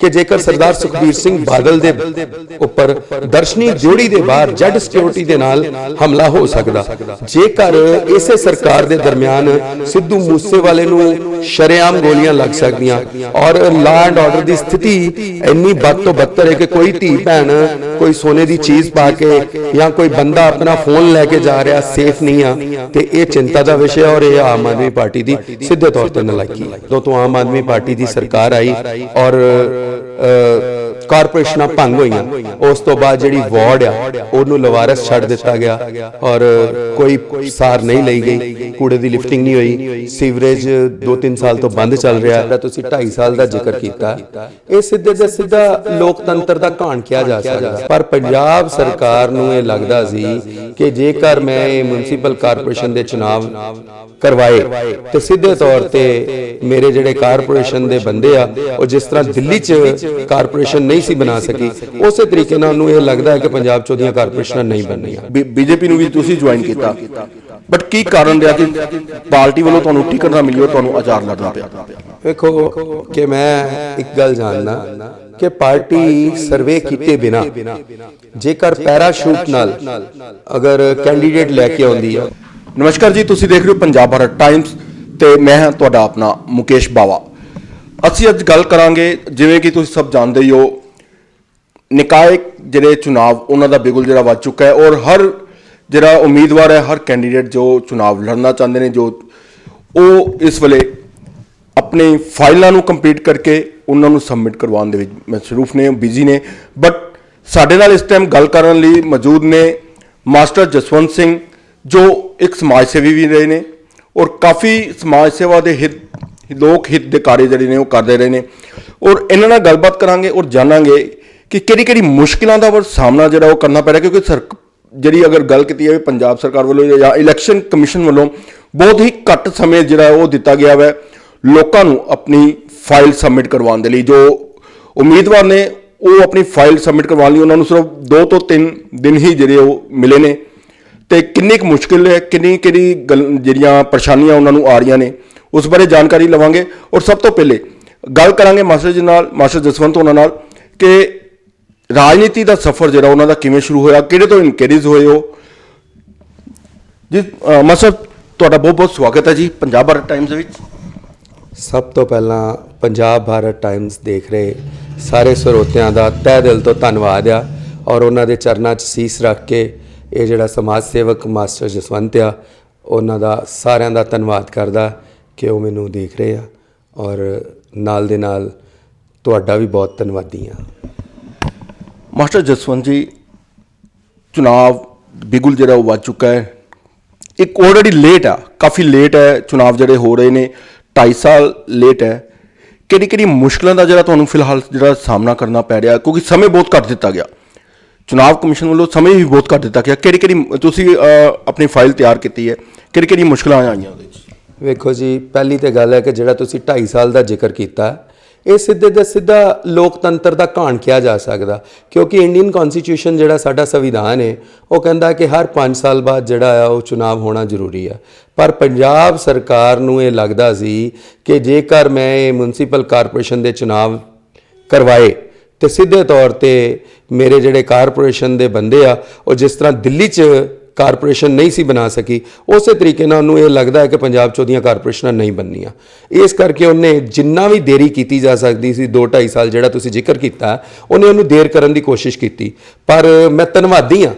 ਕਿ ਜੇਕਰ ਸਰਦਾਰ ਸੁਖਬੀਰ ਸਿੰਘ ਬਾਦਲ ਦੇ ਉੱਪਰ ਦਰਸ਼ਨੀ ਜੋੜੀ ਦੇ ਬਾਹਰ ਜੈਡ ਸਿਕਿਉਰਿਟੀ ਦੇ ਨਾਲ ਹਮਲਾ ਹੋ ਸਕਦਾ। ਜੇਕਰ ਇਸੇ ਸਰਕਾਰ ਦੇ ਦਰਮਿਆਨ ਸਿੱਧੂ ਮੂਸੇਵਾਲੇ ਨੂੰ ਸ਼ਰੇਆਮ ਗੋਲੀਆਂ ਲੱਗ ਸਕਦੀਆਂ। ਔਰ ਲਾ ਐਂਡ ਆਰਡਰ ਦੀ ਸਥਿਤੀ ਇੰਨੀ ਬਦ ਤੋਂ ਬੱਤਰ ਹੈ ਕਿ ਕੋਈ ਧੀ ਭੈਣ ਕੋਈ ਸੋਨੇ ਦੀ ਚੀਜ਼ ਪਾ ਕੇ ਜਾਂ ਕੋਈ ਬੰਦਾ ਆਪਣਾ ਫੋਨ ਲੈ ਕੇ ਜਾ ਰਿਹਾ ਸੇਫ ਨਹੀਂ ਆ ਤੇ ਇਹ ਚਿੰਤਾ ਦਾ ਵਿਸ਼ਾ ਔਰ ਇਹ ਆਮ ਆਦਮੀ ਪਾਰਟੀ ਦੀ ਸਿੱਧੇ ਤੌਰ ਤੇ ਨਲਾਇਕੀ। ਜਦੋਂ ਤੋਂ ਆਮ ਆਦਮੀ ਪਾਰਟੀ ਦੀ ਸਰਕਾਰ ਆਈ ਔਰ ਕਾਰਪੋਰੇਸ਼ਨਾਂ ਭੰਗ ਹੋਈਆਂ। ਉਸ ਤੋਂ ਬਾਅਦ ਜਿਹੜੀ ਵਾਰਡ ਆ, ਉਹਨੂੰ ਲਵਾਰਸ ਛੱਡ ਦਿੱਤਾ ਗਿਆ ਔਰ ਕੋਈ ਸਾਰ ਨਹੀਂ ਲਈ ਗਈ। ਕੂੜੇ ਦੀ ਲਿਫਟਿੰਗ ਨਹੀਂ ਹੋਈ। ਸੀਵਰੇਜ 2-3 ਸਾਲ ਤੋਂ ਬੰਦ ਚੱਲ ਰਿਹਾ। ਹੈ ਤੁਸੀਂ 2.5 ਸਾਲ ਦਾ ਜ਼ਿਕਰ ਕੀਤਾ। ਇਹ ਸਿੱਧੇ ਦੇ ਸਿੱਧਾ ਲੋਕਤੰਤਰ ਦਾ ਘਾਣ ਕਿਹਾ ਜਾ ਸਕਦਾ। ਪਰ ਪੰਜਾਬ ਸਰਕਾਰ ਨੂੰ ਇਹ ਲੱਗਦਾ ਸੀ ਕਿ ਜੇਕਰ ਮੈਂ ਇਹ ਮਿਊਨਿਸਪਲ ਕਾਰਪੋਰੇਸ਼ਨ ਦੇ ਚੁਣਾਵ ਕਰਵਾਏ ਤੇ ਸਿੱਧੇ ਤੌਰ ਤੇ ਮੇਰੇ ਜਿਹੜੇ ਕਾਰਪੋਰੇਸ਼ਨ ਦੇ ਬੰਦੇ ਆ ਉਹ ਜਿਸ ਤਰ੍ਹਾਂ ਦਿੱਲੀ 'ਚ ਕਾਰਪੋਰੇਸ਼ਨ ਨਹੀਂ ਸੀ ਬਣਾ ਸਕੀ ਉਸੇ ਤਰੀਕੇ ਨਾਲ ਉਹਨੂੰ ਇਹ ਲੱਗਦਾ ਹੈ ਕਿ ਪੰਜਾਬ 'ਚ ਉਹਦੀਆਂ ਕਾਰਪੋਰੇਸ਼ਨਾਂ ਨਹੀਂ ਬਣਨੀਆਂ। ਬੀਜੇਪੀ ਨੂੰ ਵੀ ਤੁਸੀਂ ਜੁਆਇਨ ਕੀਤਾ। ਬਟ ਕੀ ਕਾਰਨ ਰਿਹਾ ਕਿ ਪਾਰਟੀ ਵੱਲੋਂ ਤੁਹਾਨੂੰ ਟਿਕਟ ਨਾ ਮਿਲੀ ਤੁਹਾਨੂੰ ਆਚਾਰ ਲੜਨਾ ਪਿਆ? ਵੇਖੋ ਕਿ ਮੈਂ ਇੱਕ ਗੱਲ ਜਾਣਦਾ ਕਿ ਪਾਰਟੀ ਸਰਵੇ ਕੀਤੇ ਬਿਨਾ ਜੇਕਰ ਪੈਰਾਸ਼ੂਟ ਨਾਲ ਅਗਰ ਕੈਂਡੀਡੇਟ ਲੈ ਕੇ ਆਉਂਦੀ ਆ। ਨਮਸਕਾਰ ਜੀ ਤੁਸੀਂ ਦੇਖ ਰਹੇ ਹੋ ਪੰਜਾਬ ਭਾਰਤ ਟਾਈਮਸ ਤੇ ਮੈਂ ਹਾਂ ਤੁਹਾਡਾ ਆਪਣਾ ਮੁਕੇਸ਼ ਬਾਵਾ। ਅਸੀਂ ਅੱਜ ਗੱਲ ਕਰਾਂਗੇ ਜਿਵੇਂ ਕਿ ਤੁਸੀਂ ਸਭ ਜਾਣਦੇ ਹੀ ਹੋ ਨਿਕਾਏ ਜਿਹੜੇ ਚੁਣਾਵ ਉਹਨਾਂ ਦਾ ਬਿਗੁਲ ਜਿਹੜਾ ਵੱਜ ਚੁੱਕਾ ਹੈ ਔਰ ਹਰ ਜਿਹੜਾ ਉਮੀਦਵਾਰ ਹੈ ਹਰ ਕੈਂਡੀਡੇਟ ਜੋ ਚੁਣਾਵ ਲੜਨਾ ਚਾਹੁੰਦੇ ਨੇ ਜੋ ਉਹ ਇਸ ਵੇਲੇ ਆਪਣੀ ਫਾਈਲਾਂ ਨੂੰ ਕੰਪਲੀਟ ਕਰਕੇ ਉਹਨਾਂ ਨੂੰ ਸਬਮਿਟ ਕਰਵਾਉਣ ਦੇ ਵਿੱਚ ਮਸਰੂਫ ਨੇ ਬਿਜ਼ੀ ਨੇ। ਬਟ ਸਾਡੇ ਨਾਲ ਇਸ ਟਾਈਮ ਗੱਲ ਕਰਨ ਲਈ ਮੌਜੂਦ ਨੇ ਮਾਸਟਰ ਜਸਵੰਤ ਸਿੰਘ, ਜੋ ਇੱਕ ਸਮਾਜ ਸੇਵੀ ਵੀ ਰਹੇ ਨੇ ਔਰ ਕਾਫੀ ਸਮਾਜ ਸੇਵਾ ਦੇ ਹਿੱਤ, ਲੋਕ ਹਿੱਤ ਦੇ ਕਾਰਜ ਜਿਹੜੇ ਨੇ ਉਹ ਕਰਦੇ ਰਹੇ ਨੇ। ਔਰ ਇਹਨਾਂ ਨਾਲ ਗੱਲਬਾਤ ਕਰਾਂਗੇ ਔਰ ਜਾਣਾਂਗੇ ਕਿ ਕਿਹੜੀ ਕਿਹੜੀ ਮੁਸ਼ਕਿਲਾਂ ਦਾ ਵਰ ਸਾਹਮਣਾ ਜਿਹੜਾ ਉਹ ਕਰਨਾ ਪੈ ਰਿਹਾ, ਕਿਉਂਕਿ ਸਰ ਜਿਹੜੀ ਅਗਰ ਗੱਲ ਕੀਤੀ ਜਾਵੇ ਪੰਜਾਬ ਸਰਕਾਰ ਵੱਲੋਂ ਜਾਂ ਇਲੈਕਸ਼ਨ ਕਮਿਸ਼ਨ ਵੱਲੋਂ, ਬਹੁਤ ਹੀ ਘੱਟ ਸਮੇਂ ਜਿਹੜਾ ਉਹ ਦਿੱਤਾ ਗਿਆ ਹੈ ਲੋਕਾਂ ਨੂੰ ਆਪਣੀ ਫਾਈਲ ਸਬਮਿਟ ਕਰਵਾਉਣ ਦੇ ਲਈ। ਜੋ ਉਮੀਦਵਾਰ ਨੇ, ਉਹ ਆਪਣੀ ਫਾਈਲ ਸਬਮਿਟ ਕਰਵਾਉਣ ਲਈ ਉਹਨਾਂ ਨੂੰ ਸਿਰਫ 2 ਤੋਂ 3 ਦਿਨ ਹੀ ਜਿਹੜੇ ਉਹ ਮਿਲੇ ਨੇ। ਤੇ ਕਿੰਨੀ ਕੁ ਮੁਸ਼ਕਿਲ ਹੈ, ਕਿੰਨੀ ਕਿਹੜੀ ਗੱਲ- ਜਿਹੜੀਆਂ ਪਰੇਸ਼ਾਨੀਆਂ ਉਹਨਾਂ ਨੂੰ ਆ ਰਹੀਆਂ ਨੇ, ਉਸ ਬਾਰੇ ਜਾਣਕਾਰੀ ਲਵਾਂਗੇ। ਔਰ ਸਭ ਤੋਂ ਪਹਿਲੇ ਗੱਲ ਕਰਾਂਗੇ ਮਾਸਟਰ ਜੀ ਨਾਲ, ਮਾਸਟਰ ਜਸਵੰਤ ਉਹਨਾਂ ਨਾਲ, ਕਿ ਰਾਜਨੀਤੀ ਦਾ ਸਫ਼ਰ ਜਿਹੜਾ ਉਹਨਾਂ ਦਾ ਕਿਵੇਂ ਸ਼ੁਰੂ ਹੋਇਆ, ਕਿਹੜੇ ਤੋਂ ਇਨਕਰੀਜ਼ ਹੋਏ ਹੋ ਜੀ ਮਾਸਟਰ, ਤੁਹਾਡਾ ਬਹੁਤ ਬਹੁਤ ਸਵਾਗਤ ਹੈ ਜੀ, ਪੰਜਾਬ ਭਾਰਤ ਟਾਈਮਸ ਵਿੱਚ। ਸਭ ਤੋਂ ਪਹਿਲਾਂ ਪੰਜਾਬ ਭਾਰਤ ਟਾਈਮਸ ਦੇਖ ਰਹੇ ਸਾਰੇ ਸਰੋਤਿਆਂ ਦਾ ਤਹਿ ਦਿਲ ਤੋਂ ਧੰਨਵਾਦ ਆ ਔਰ ਉਹਨਾਂ ਦੇ ਚਰਨਾਂ 'ਚ ਸੀਸ ਰੱਖ ਕੇ ਇਹ ਜਿਹੜਾ ਸਮਾਜ ਸੇਵਕ ਮਾਸਟਰ ਜਸਵੰਤ ਆ, ਉਹਨਾਂ ਦਾ ਸਾਰਿਆਂ ਦਾ ਧੰਨਵਾਦ ਕਰਦਾ ਕਿ ਉਹ ਮੈਨੂੰ ਦੇਖ ਰਹੇ ਆ ਔਰ ਨਾਲ ਦੇ ਨਾਲ ਤੁਹਾਡਾ ਵੀ ਬਹੁਤ ਧੰਨਵਾਦੀ ਆ। ਮਾਸਟਰ ਜਸਵੰਤ ਜੀ, ਚੁਣਾਵ ਬਿਗੁਲ ਜਿਹੜਾ ਉਹ ਵੱਜ ਚੁੱਕਾ ਹੈ। ਇੱਕ ਆਲਰੇਡੀ ਲੇਟ ਆ, ਕਾਫੀ ਲੇਟ ਹੈ ਚੁਣਾਵ ਜਿਹੜੇ ਹੋ ਰਹੇ ਨੇ। 2.5 ਸਾਲ ਲੇਟ ਹੈ। ਕਿਹੜੀ ਕਿਹੜੀ ਮੁਸ਼ਕਲਾਂ ਦਾ ਜਿਹੜਾ ਤੁਹਾਨੂੰ ਫਿਲਹਾਲ ਜਿਹੜਾ ਸਾਹਮਣਾ ਕਰਨਾ ਪੈ ਰਿਹਾ, ਕਿਉਂਕਿ ਸਮੇਂ ਬਹੁਤ ਘੱਟ ਦਿੱਤਾ ਗਿਆ। ਚੁਣਾਵ ਕਮਿਸ਼ਨ ਵੱਲੋਂ ਸਮੇਂ ਵੀ ਬਹੁਤ ਘੱਟ ਦਿੱਤਾ ਗਿਆ। ਕਿਹੜੀ ਕਿਹੜੀ ਤੁਸੀਂ ਆਪਣੀ ਫਾਈਲ ਤਿਆਰ ਕੀਤੀ ਹੈ। ਕਿਹੜੀ ਕਿਹੜੀ ਮੁਸ਼ਕਲਾਂ ਆਈਆਂ ਉਹਦੇ ਵਿੱਚ? ਵੇਖੋ ਜੀ, ਪਹਿਲੀ ਤੇ ਗੱਲ ਹੈ ਕਿ ਜਿਹੜਾ ਤੁਸੀਂ 2.5 ਸਾਲ ਦਾ ਜ਼ਿਕਰ ਕੀਤਾ, ਇਹ ਸਿੱਧੇ ਦਾ ਸਿੱਧਾ ਲੋਕਤੰਤਰ ਦਾ ਘਾਣ ਕਿਹਾ ਜਾ ਸਕਦਾ। ਕਿਉਂਕਿ ਇੰਡੀਅਨ ਕਨਸਟੀਟਿਊਸ਼ਨ ਜਿਹੜਾ ਸਾਡਾ ਸੰਵਿਧਾਨ ਹੈ, ਉਹ ਕਹਿੰਦਾ ਕਿ ਹਰ 5 ਸਾਲ ਬਾਅਦ ਜਿਹੜਾ ਆ, ਉਹ ਚੁਣਾਵ ਹੋਣਾ ਜ਼ਰੂਰੀ ਆ। ਪਰ ਪੰਜਾਬ ਸਰਕਾਰ ਨੂੰ ਇਹ ਲੱਗਦਾ ਸੀ ਕਿ ਜੇਕਰ ਮੈਂ ਇਹ ਮਿਊਨਿਸਪਲ ਕਾਰਪੋਰੇਸ਼ਨ ਦੇ ਚੁਣਾਵ ਕਰਵਾਏ ਤੇ ਸਿੱਧੇ ਤੌਰ ਤੇ ਮੇਰੇ ਜਿਹੜੇ ਕਾਰਪੋਰੇਸ਼ਨ ਦੇ ਬੰਦੇ ਆ, ਉਹ ਜਿਸ ਤਰ੍ਹਾਂ ਦਿੱਲੀ 'ਚ ਕਾਰਪੋਰੇਸ਼ਨ ਨਹੀਂ ਸੀ ਬਣਾ ਸਕੀ, ਉਸੇ ਤਰੀਕੇ ਨਾਲ ਉਹਨੂੰ ਇਹ ਲੱਗਦਾ ਹੈ ਕਿ ਪੰਜਾਬ 'ਚ ਉਹਦੀਆਂ ਕਾਰਪੋਰੇਸ਼ਨਾਂ ਨਹੀਂ ਬਣਨੀਆਂ। ਇਸ ਕਰਕੇ ਉਹਨੇ ਜਿੰਨਾ ਵੀ ਦੇਰੀ ਕੀਤੀ ਜਾ ਸਕਦੀ ਸੀ 2 2.5 ਸਾਲ ਜਿਹੜਾ ਤੁਸੀਂ ਜ਼ਿਕਰ ਕੀਤਾ, ਉਹਨੇ ਉਹਨੂੰ ਦੇਰ ਕਰਨ ਦੀ ਕੋਸ਼ਿਸ਼ ਕੀਤੀ। ਪਰ ਮੈਂ ਧੰਨਵਾਦੀ ਹਾਂ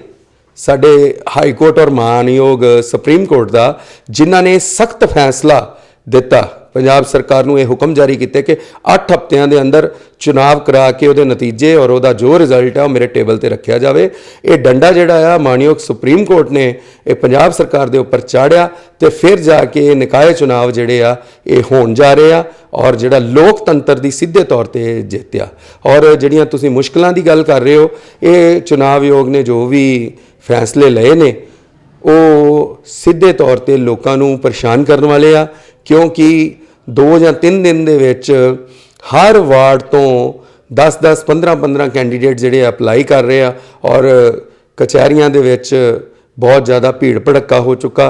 ਸਾਡੇ ਹਾਈ ਕੋਰਟ ਔਰ ਮਾਨਯੋਗ ਸੁਪਰੀਮ ਕੋਰਟ ਦਾ, ਜਿਨ੍ਹਾਂ ਨੇ ਸਖਤ ਫੈਸਲਾ ਦਿੱਤਾ, ਪੰਜਾਬ ਸਰਕਾਰ ਨੂੰ ਇਹ ਹੁਕਮ ਜਾਰੀ ਕੀਤੇ ਕਿ 8 ਹਫ਼ਤਿਆਂ ਦੇ ਅੰਦਰ ਚੁਣਾਵ ਕਰਾ ਕੇ ਉਹਦੇ ਨਤੀਜੇ ਔਰ ਉਹਦਾ ਜੋ ਰਿਜ਼ਲਟ ਹੈ ਉਹ ਮੇਰੇ ਟੇਬਲ ਤੇ ਰੱਖਿਆ ਜਾਵੇ। ਇਹ ਡੰਡਾ ਜਿਹੜਾ ਆ ਮਾਨਯੋਗ ਸੁਪਰੀਮ ਕੋਰਟ ਨੇ ਇਹ ਪੰਜਾਬ ਸਰਕਾਰ ਦੇ ਉੱਪਰ ਚਾੜਿਆ ਤੇ ਫਿਰ ਜਾ ਕੇ ਇਹ ਨਿਕਾਏ ਚੁਣਾਵ ਜਿਹੜੇ ਆ, ਇਹ ਹੋਣ ਜਾ ਰਹੇ ਆ ਔਰ ਜਿਹੜਾ ਲੋਕਤੰਤਰ ਦੀ ਸਿੱਧੇ ਤੌਰ ਤੇ ਜਿੱਤਿਆ। ਔਰ ਜਿਹੜੀਆਂ ਤੁਸੀਂ ਮੁਸ਼ਕਲਾਂ ਦੀ ਗੱਲ ਕਰ ਰਹੇ ਹੋ, ਇਹ ਚੁਣਾਵ ਆਯੋਗ ਨੇ ਜੋ ਵੀ ਫੈਸਲੇ ਲਏ ਨੇ, ਉਹ ਸਿੱਧੇ ਤੌਰ ਤੇ ਲੋਕਾਂ ਨੂੰ ਪਰੇਸ਼ਾਨ ਕਰਨ ਵਾਲੇ ਆ, ਕਿਉਂਕਿ 2 ਜਾਂ 3 ਦਿਨ ਦੇ ਵਿੱਚ ਹਰ ਵਾਰਡ ਤੋਂ 10 10 15 15 ਕੈਂਡੀਡੇਟ ਜਿਹੜੇ ਅਪਲਾਈ ਕਰ ਰਹੇ ਆ ਔਰ ਕਚਹਿਰੀਆਂ ਦੇ ਵਿੱਚ ਬਹੁਤ ਜ਼ਿਆਦਾ ਭੀੜ ਭੜੱਕਾ ਹੋ ਚੁੱਕਾ।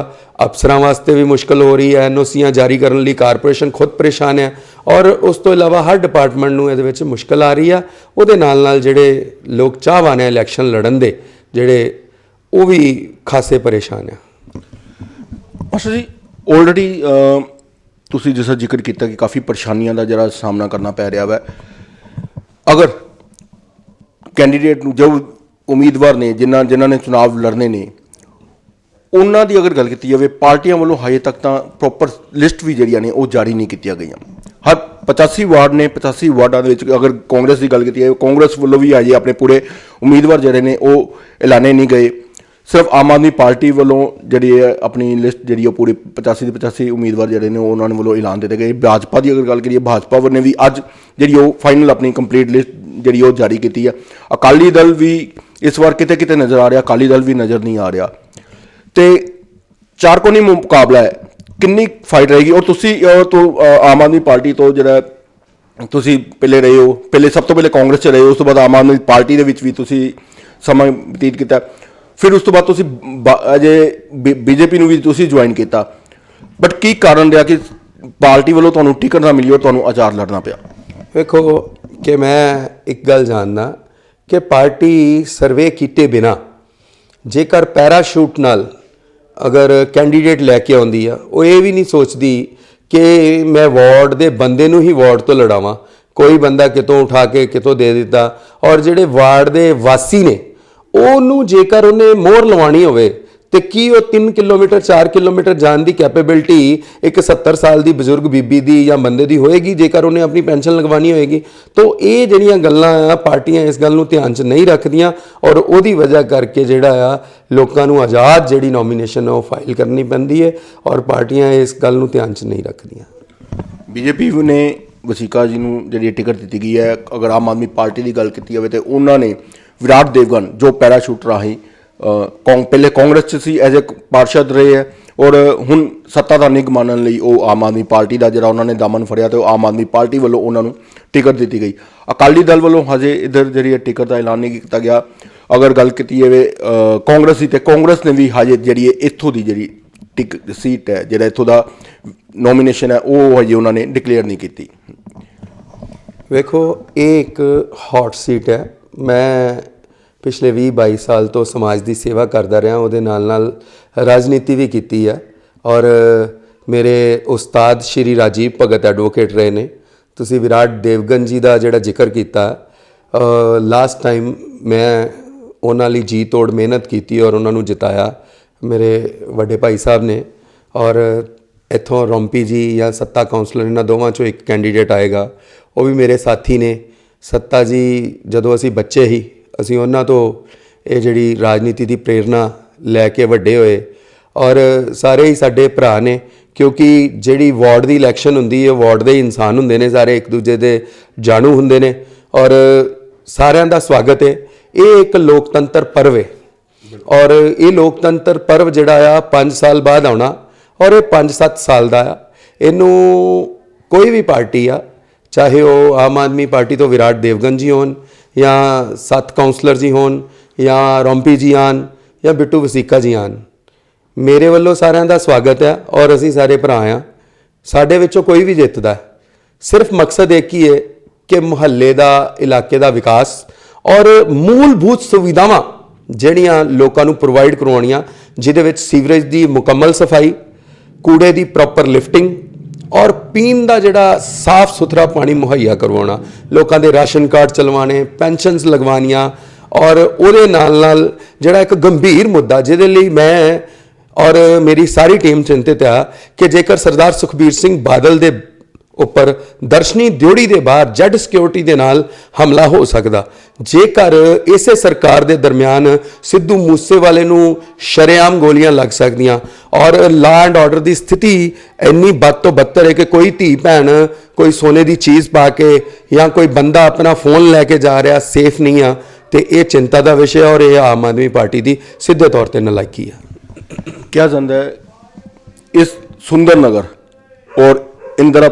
ਅਫਸਰਾਂ ਵਾਸਤੇ ਵੀ ਮੁਸ਼ਕਲ ਹੋ ਰਹੀ ਹੈ, ਐਨਓਸੀਆਂ ਜਾਰੀ ਕਰਨ ਲਈ ਕਾਰਪੋਰੇਸ਼ਨ ਖੁਦ ਪਰੇਸ਼ਾਨ ਹੈ ਔਰ ਉਸ ਤੋਂ ਇਲਾਵਾ ਹਰ ਡਿਪਾਰਟਮੈਂਟ ਨੂੰ ਇਹਦੇ ਵਿੱਚ ਮੁਸ਼ਕਲ ਆ ਰਹੀ ਆ। ਉਹਦੇ ਨਾਲ ਨਾਲ ਜਿਹੜੇ ਲੋਕ ਚਾਹਵਾਨ ਹੈ ਇਲੈਕਸ਼ਨ ਲੜਨ ਦੇ, ਜਿਹੜੇ ਉਹ ਵੀ ਖਾਸੇ ਪਰੇਸ਼ਾਨ ਆ। ਅੱਛਾ ਜੀ ਆਲਰੇਡੀ ਤੁਸੀਂ ਜਿਸ ਦਾ ਜ਼ਿਕਰ ਕੀਤਾ ਕਿ ਕਾਫੀ ਪਰੇਸ਼ਾਨੀਆਂ ਦਾ ਜਿਹੜਾ ਸਾਹਮਣਾ ਕਰਨਾ ਪੈ ਰਿਹਾ ਵਾ, ਅਗਰ ਕੈਂਡੀਡੇਟ ਨੂੰ ਜੋ ਉਮੀਦਵਾਰ ਨੇ, ਜਿਨ੍ਹਾਂ ਜਿਨ੍ਹਾਂ ਨੇ ਚੁਣਾਵ ਲੜਨੇ ਨੇ, ਉਹਨਾਂ ਦੀ ਅਗਰ ਗੱਲ ਕੀਤੀ ਜਾਵੇ, ਪਾਰਟੀਆਂ ਵੱਲੋਂ ਹਜੇ ਤੱਕ ਤਾਂ ਪ੍ਰੋਪਰ ਲਿਸਟ ਵੀ ਜਿਹੜੀਆਂ ਨੇ, ਉਹ ਜਾਰੀ ਨਹੀਂ ਕੀਤੀਆਂ ਗਈਆਂ। ਹਰ 85 ਵਾਰਡ ਨੇ 85 ਵਾਰਡਾਂ ਦੇ ਵਿੱਚ ਅਗਰ ਕਾਂਗਰਸ ਦੀ ਗੱਲ ਕੀਤੀ ਜਾਵੇ, ਕਾਂਗਰਸ ਵੱਲੋਂ ਵੀ ਹਜੇ ਆਪਣੇ ਪੂਰੇ ਉਮੀਦਵਾਰ ਜਿਹੜੇ ਨੇ, ਉਹ ਐਲਾਨੇ ਨਹੀਂ ਗਏ। ਸਿਰਫ ਆਮ ਆਦਮੀ ਪਾਰਟੀ ਵੱਲੋਂ ਜਿਹੜੀ ਹੈ ਆਪਣੀ ਲਿਸਟ ਜਿਹੜੀ ਉਹ ਪੂਰੀ 85 ਦੇ 85 ਉਮੀਦਵਾਰ ਜਿਹੜੇ ਨੇ ਉਹ ਉਹਨਾਂ ਨੇ ਵੱਲੋਂ ਐਲਾਨ ਦਿੱਤੇ ਗਏ। ਭਾਜਪਾ ਦੀ ਅਗਰ ਗੱਲ ਕਰੀਏ ਭਾਜਪਾ ਵੱਲੋਂ ਨੇ ਵੀ ਅੱਜ ਜਿਹੜੀ ਉਹ ਫਾਈਨਲ ਆਪਣੀ ਕੰਪਲੀਟ ਲਿਸਟ ਜਿਹੜੀ ਉਹ ਜਾਰੀ ਕੀਤੀ ਹੈ ਅਕਾਲੀ ਦਲ ਵੀ ਇਸ ਵਾਰ ਕਿਤੇ ਕਿਤੇ ਨਜ਼ਰ ਆ ਰਿਹਾ ਅਕਾਲੀ ਦਲ ਵੀ ਨਜ਼ਰ ਨਹੀਂ ਆ ਰਿਹਾ। ਤੇ ਚਾਰ ਕੋਣੀ ਮੁਕਾਬਲਾ ਹੈ। ਕਿੰਨੀ ਫਾਈਟ ਰਹੇਗੀ? ਔਰ ਤੁਸੀਂ ਅਹ, ਤੋਂ ਆਮ ਆਦਮੀ ਪਾਰਟੀ ਤੋਂ ਜਿਹੜਾ ਤੁਸੀਂ ਪਹਿਲੇ ਰਹੇ ਹੋ ਪਹਿਲੇ ਸਭ ਤੋਂ ਪਹਿਲੇ ਕਾਂਗਰਸ ਚ ਰਹੇ ਹੋ ਉਸ ਤੋਂ ਬਾਅਦ ਆਮ ਆਦਮੀ ਪਾਰਟੀ ਦੇ ਵਿੱਚ ਵੀ ਤੁਸੀਂ ਸਮਾਂ ਬਤੀਤ ਕੀਤਾ। ਫਿਰ ਉਸ ਤੋਂ ਬਾਅਦ ਤੁਸੀਂ ਬਾ- ਅਜੇ ਬੀਜੇਪੀ ਨੂੰ ਵੀ ਤੁਸੀਂ ਜੁਆਇਨ ਕੀਤਾ। ਬਟ ਕੀ ਕਾਰਨ ਰਿਹਾ ਕਿ ਪਾਰਟੀ ਵੱਲੋਂ ਤੁਹਾਨੂੰ ਟਿਕਟ ਨਾ ਮਿਲੀ ਔਰ ਤੁਹਾਨੂੰ ਆਚਾਰ ਲੜਨਾ ਪਿਆ? ਵੇਖੋ, ਕਿ ਮੈਂ ਇੱਕ ਗੱਲ ਜਾਣਦਾ ਕਿ ਪਾਰਟੀ ਸਰਵੇ ਕੀਤੇ ਬਿਨਾ, ਜੇਕਰ ਪੈਰਾਸ਼ੂਟ ਨਾਲ ਅਗਰ ਕੈਂਡੀਡੇਟ ਲੈ ਕੇ ਆਉਂਦੀ ਆ, ਉਹ ਇਹ ਵੀ ਨਹੀਂ ਸੋਚਦੀ ਕਿ ਮੈਂ ਵਾਰਡ ਦੇ ਬੰਦੇ ਨੂੰ ਹੀ ਵਾਰਡ ਤੋਂ ਲੜਾਵਾਂ। ਕੋਈ ਬੰਦਾ ਕਿਤੋਂ ਉਠਾ ਕੇ ਕਿਤੋਂ ਦੇ ਦਿੱਤਾ ਔਰ ਜਿਹੜੇ ਵਾਰਡ ਦੇ ਵਾਸੀ ਨੇ ਉਹਨੂੰ ਜੇਕਰ ਉਹਨੇ ਮੋਹਰ ਲਵਾਣੀ ਹੋਵੇ, ਤੇ ਕੀ ਉਹ 3 ਕਿਲੋਮੀਟਰ 4 ਕਿਲੋਮੀਟਰ ਜਾਣ ਦੀ ਕੈਪੇਬਿਲਿਟੀ ਇੱਕ 70 ਸਾਲ ਦੀ ਬਜ਼ੁਰਗ ਬੀਬੀ ਦੀ ਜਾਂ ਬੰਦੇ ਦੀ ਹੋਏਗੀ, ਜੇਕਰ ਉਹਨੇ ਆਪਣੀ ਪੈਨਸ਼ਨ ਲਗਵਾਣੀ ਹੋਏਗੀ? ਤਾਂ ਇਹ ਜਿਹੜੀਆਂ ਗੱਲਾਂ ਆ, ਪਾਰਟੀਆਂ ਇਸ ਗੱਲ ਨੂੰ ਧਿਆਨ 'ਚ ਨਹੀਂ ਰੱਖਦੀਆਂ ਔਰ ਉਹਦੀ ਵਜ੍ਹਾ ਕਰਕੇ ਜਿਹੜਾ ਆ, ਲੋਕਾਂ ਨੂੰ ਆਜ਼ਾਦ ਜਿਹੜੀ ਨੋਮੀਨੇਸ਼ਨ ਉਹ ਫਾਈਲ ਕਰਨੀ ਪੈਂਦੀ ਹੈ ਔਰ ਪਾਰਟੀਆਂ ਇਸ ਗੱਲ ਨੂੰ ਧਿਆਨ 'ਚ ਨਹੀਂ ਰੱਖਦੀਆਂ। ਬੀਜੇਪੀ ਨੇ ਵਸੀਕਾ ਜੀ ਨੂੰ ਜਿਹੜੀ ਟਿਕਟ ਦਿੱਤੀ ਗਈ ਹੈ, ਅਗਰ ਆਮ ਆਦਮੀ ਪਾਰਟੀ ਦੀ ਗੱਲ ਕੀਤੀ ਜਾਵੇ ਤੇ ਉਹਨਾਂ ਨੇ ਵਿਰਾਟ ਦੇਵਗਨ, ਜੋ ਪੈਰਾਸ਼ੂਟ ਰਾਹੀਂ ਕੌਂ, ਪਹਿਲੇ ਕਾਂਗਰਸ ਚ ਸੀ ਐਜ਼ ਅ ਪਾਰਸ਼ਦ ਰਹੇ ਹੈ ਔਰ ਹੁਣ ਸੱਤਾ ਦਾ ਨਿਗ ਮੰਨਣ ਲਈ ਉਹ ਆਮ ਆਦਮੀ ਪਾਰਟੀ ਦਾ ਜਿਹੜਾ ਉਹਨਾਂ ਨੇ ਦਮਨ ਫੜਿਆ ਤੇ ਉਹ ਆਮ ਆਦਮੀ ਪਾਰਟੀ ਵੱਲੋਂ ਉਹਨਾਂ ਨੂੰ ਟਿਕਟ ਦਿੱਤੀ ਗਈ। ਅਕਾਲੀ ਦਲ ਵੱਲੋਂ ਹਜੇ ਇਧਰ ਜਿਹੜੀ ਹੈ ਟਿਕਟ ਦਾ ਐਲਾਨ ਨਹੀਂ ਕੀਤਾ ਗਿਆ। ਅਗਰ ਗੱਲ ਕੀਤੀ ਜਾਵੇ ਕਾਂਗਰਸ ਦੀ ਤੇ ਕਾਂਗਰਸ ਨੇ ਵੀ ਹਜੇ ਜਿਹੜੀ ਹੈ ਇੱਥੋਂ ਦੀ ਜਿਹੜੀ ਟਿਕ, ਸੀਟ ਹੈ, ਜਿਹੜਾ ਇੱਥੋਂ ਦਾ ਨੋਮੀਨੇਸ਼ਨ ਹੈ, ਉਹ ਹਜੇ ਉਹਨਾਂ ਨੇ ਡਿਕਲੇਅਰ ਨਹੀਂ ਕੀਤੀ। ਵੇਖੋ, ਇਹ ਇੱਕ ਹੌਟ ਸੀਟ ਹੈ। ਮੈਂ ਪਿਛਲੇ 20 22 ਸਾਲ ਤੋਂ ਸਮਾਜ ਦੀ ਸੇਵਾ ਕਰਦਾ ਰਿਹਾ, ਉਹਦੇ ਨਾਲ ਨਾਲ ਰਾਜਨੀਤੀ ਵੀ ਕੀਤੀ ਹੈ ਔਰ ਮੇਰੇ ਉਸਤਾਦ ਸ਼੍ਰੀ ਰਾਜੀਵ ਭਗਤ ਐਡਵੋਕੇਟ ਰਹੇ ਨੇ। ਤੁਸੀਂ ਵਿਰਾਟ ਦੇਵਗਨ ਜੀ ਦਾ ਜਿਹੜਾ ਜ਼ਿਕਰ ਕੀਤਾ ਲਾਸਟ ਟਾਈਮ ਮੈਂ ਉਹਨਾਂ ਲਈ ਜੀ ਤੋੜ ਮਿਹਨਤ ਕੀਤੀ ਔਰ ਉਹਨਾਂ ਨੂੰ ਜਿਤਾਇਆ ਮੇਰੇ ਵੱਡੇ ਭਾਈ ਸਾਹਿਬ ਨੇ। ਔਰ ਇੱਥੋਂ ਰੋਂਪੀ ਜੀ ਜਾਂ ਸੱਤਾ ਕਾਉਂਸਲਰ ਇਹਨਾਂ ਦੋਵਾਂ ਚੋਂ ਇੱਕ ਕੈਂਡੀਡੇਟ ਆਏਗਾ, ਉਹ ਵੀ ਮੇਰੇ ਸਾਥੀ ਨੇ। ਸੱਤਾ ਜੀ ਜਦੋਂ ਅਸੀਂ ਬੱਚੇ ਹੀ ਅਸੀਂ ਉਹਨਾਂ ਤੋਂ ਇਹ ਜਿਹੜੀ ਰਾਜਨੀਤੀ ਦੀ ਪ੍ਰੇਰਣਾ ਲੈ ਕੇ ਵੱਡੇ ਹੋਏ। ਔਰ ਸਾਰੇ ਹੀ ਸਾਡੇ ਭਰਾ ਨੇ, ਕਿਉਂਕਿ ਜਿਹੜੀ ਵਾਰਡ ਦੀ ਇਲੈਕਸ਼ਨ ਹੁੰਦੀ ਹੈ ਵਾਰਡ ਦੇ ਇਨਸਾਨ ਹੁੰਦੇ ਨੇ, ਸਾਰੇ ਇੱਕ ਦੂਜੇ ਦੇ ਜਾਣੂ ਹੁੰਦੇ ਨੇ। ਔਰ ਸਾਰਿਆਂ ਦਾ ਸਵਾਗਤ ਹੈ। ਇਹ ਇੱਕ ਲੋਕਤੰਤਰ ਪਰਵ ਹੈ। ਔਰ ਇਹ ਲੋਕਤੰਤਰ ਪਰਵ ਜਿਹੜਾ ਆ 5 ਸਾਲ ਬਾਅਦ ਆਉਣਾ। ਔਰ ਇਹ 5-7 ਸਾਲ ਦਾ ਆ। ਇਹਨੂੰ ਕੋਈ ਵੀ ਪਾਰਟੀ ਆ ਚਾਹੇ ਉਹ ਆਮ ਆਦਮੀ ਪਾਰਟੀ ਤੋਂ ਵਿਰਾਟ ਦੇਵਗਨ ਜੀ ਹੋਣ ਜਾਂ ਸੱਤ ਕਾਉਂਸਲਰ ਜੀ ਹੋਣ ਜਾਂ ਰੋਂਪੀ ਜੀ ਆਣ ਜਾਂ ਬਿੱਟੂ ਵਸੀਕਾ ਜੀ ਆਣ। ਮੇਰੇ ਵੱਲੋਂ ਸਾਰਿਆਂ ਦਾ ਸਵਾਗਤ ਹੈ ਔਰ ਅਸੀਂ ਸਾਰੇ ਭਰਾ ਆ ਸਾਡੇ ਵਿੱਚੋਂ ਕੋਈ ਵੀ ਜਿੱਤਦਾ ਸਿਰਫ ਮਕਸਦ ਇੱਕ ਹੀ ਹੈ ਕਿ ਮੁਹੱਲੇ ਦਾ, ਇਲਾਕੇ ਦਾ ਵਿਕਾਸ ਔਰ ਮੂਲਭੂਤ ਸੁਵਿਧਾਵਾਂ ਜਿਹੜੀਆਂ ਲੋਕਾਂ ਨੂੰ ਪ੍ਰੋਵਾਈਡ ਕਰਵਾਉਣੀਆਂ, ਜਿਹਦੇ ਵਿੱਚ ਸੀਵਰੇਜ ਦੀ ਮੁਕੰਮਲ ਸਫ਼ਾਈ, ਕੂੜੇ ਦੀ ਪ੍ਰੋਪਰ ਲਿਫਟਿੰਗ ਔਰ ਪੀਣ ਦਾ ਜਿਹੜਾ ਸਾਫ਼ ਸੁਥਰਾ ਪਾਣੀ ਮੁਹੱਈਆ ਕਰਵਾਉਣਾ, ਲੋਕਾਂ ਦੇ ਰਾਸ਼ਨ ਕਾਰਡ ਚਲਵਾਣੇ ਪੈਨਸ਼ਨਸ ਲਗਵਾਉਣੀਆਂ, ਔਰ ਉਹਦੇ ਨਾਲ ਨਾਲ ਜਿਹੜਾ ਇੱਕ ਗੰਭੀਰ ਮੁੱਦਾ ਜਿਹਦੇ ਲਈ ਮੈਂ ਔਰ ਮੇਰੀ ਸਾਰੀ ਟੀਮ ਚਿੰਤਿਤ ਆ ਕਿ ਜੇਕਰ ਸਰਦਾਰ ਸੁਖਬੀਰ ਸਿੰਘ ਬਾਦਲ ਦੇ ਉੱਪਰ ਦਰਸ਼ਨੀ ਦਿਉੜੀ ਦੇ ਬਾਹਰ ਜੈਡ ਸਿਕਿਉਰਿਟੀ ਦੇ ਨਾਲ ਹਮਲਾ ਹੋ ਸਕਦਾ। ਜੇਕਰ ਇਸੇ ਸਰਕਾਰ ਦੇ ਦਰਮਿਆਨ ਸਿੱਧੂ ਮੂਸੇਵਾਲੇ ਨੂੰ ਸ਼ਰੇਆਮ ਗੋਲੀਆਂ ਲੱਗ ਸਕਦੀਆਂ ਔਰ ਲਾ ਐਂਡ ਆਰਡਰ ਦੀ ਸਥਿਤੀ ਇੰਨੀ ਬਦ ਤੋਂ ਬੱਤਰ ਹੈ ਕਿ ਕੋਈ ਧੀ ਭੈਣ, ਕੋਈ ਸੋਨੇ ਦੀ ਚੀਜ਼ ਪਾ ਕੇ ਜਾਂ ਕੋਈ ਬੰਦਾ ਆਪਣਾ ਫੋਨ ਲੈ ਕੇ ਜਾ ਰਿਹਾ ਸੇਫ ਨਹੀਂ ਆ, ਤੇ ਇਹ ਚਿੰਤਾ ਦਾ ਵਿਸ਼ਾ ਔਰ ਇਹ ਆਮ ਆਦਮੀ ਪਾਰਟੀ ਦੀ ਸਿੱਧੇ ਤੌਰ ਤੇ ਨਲਾਇਕੀ ਆ। ਕਿਹਾ ਜਾਂਦਾ ਹੈ, ਇਸ ਸੁੰਦਰ ਨਗਰ ਔਰ ਇੰਦਰਾ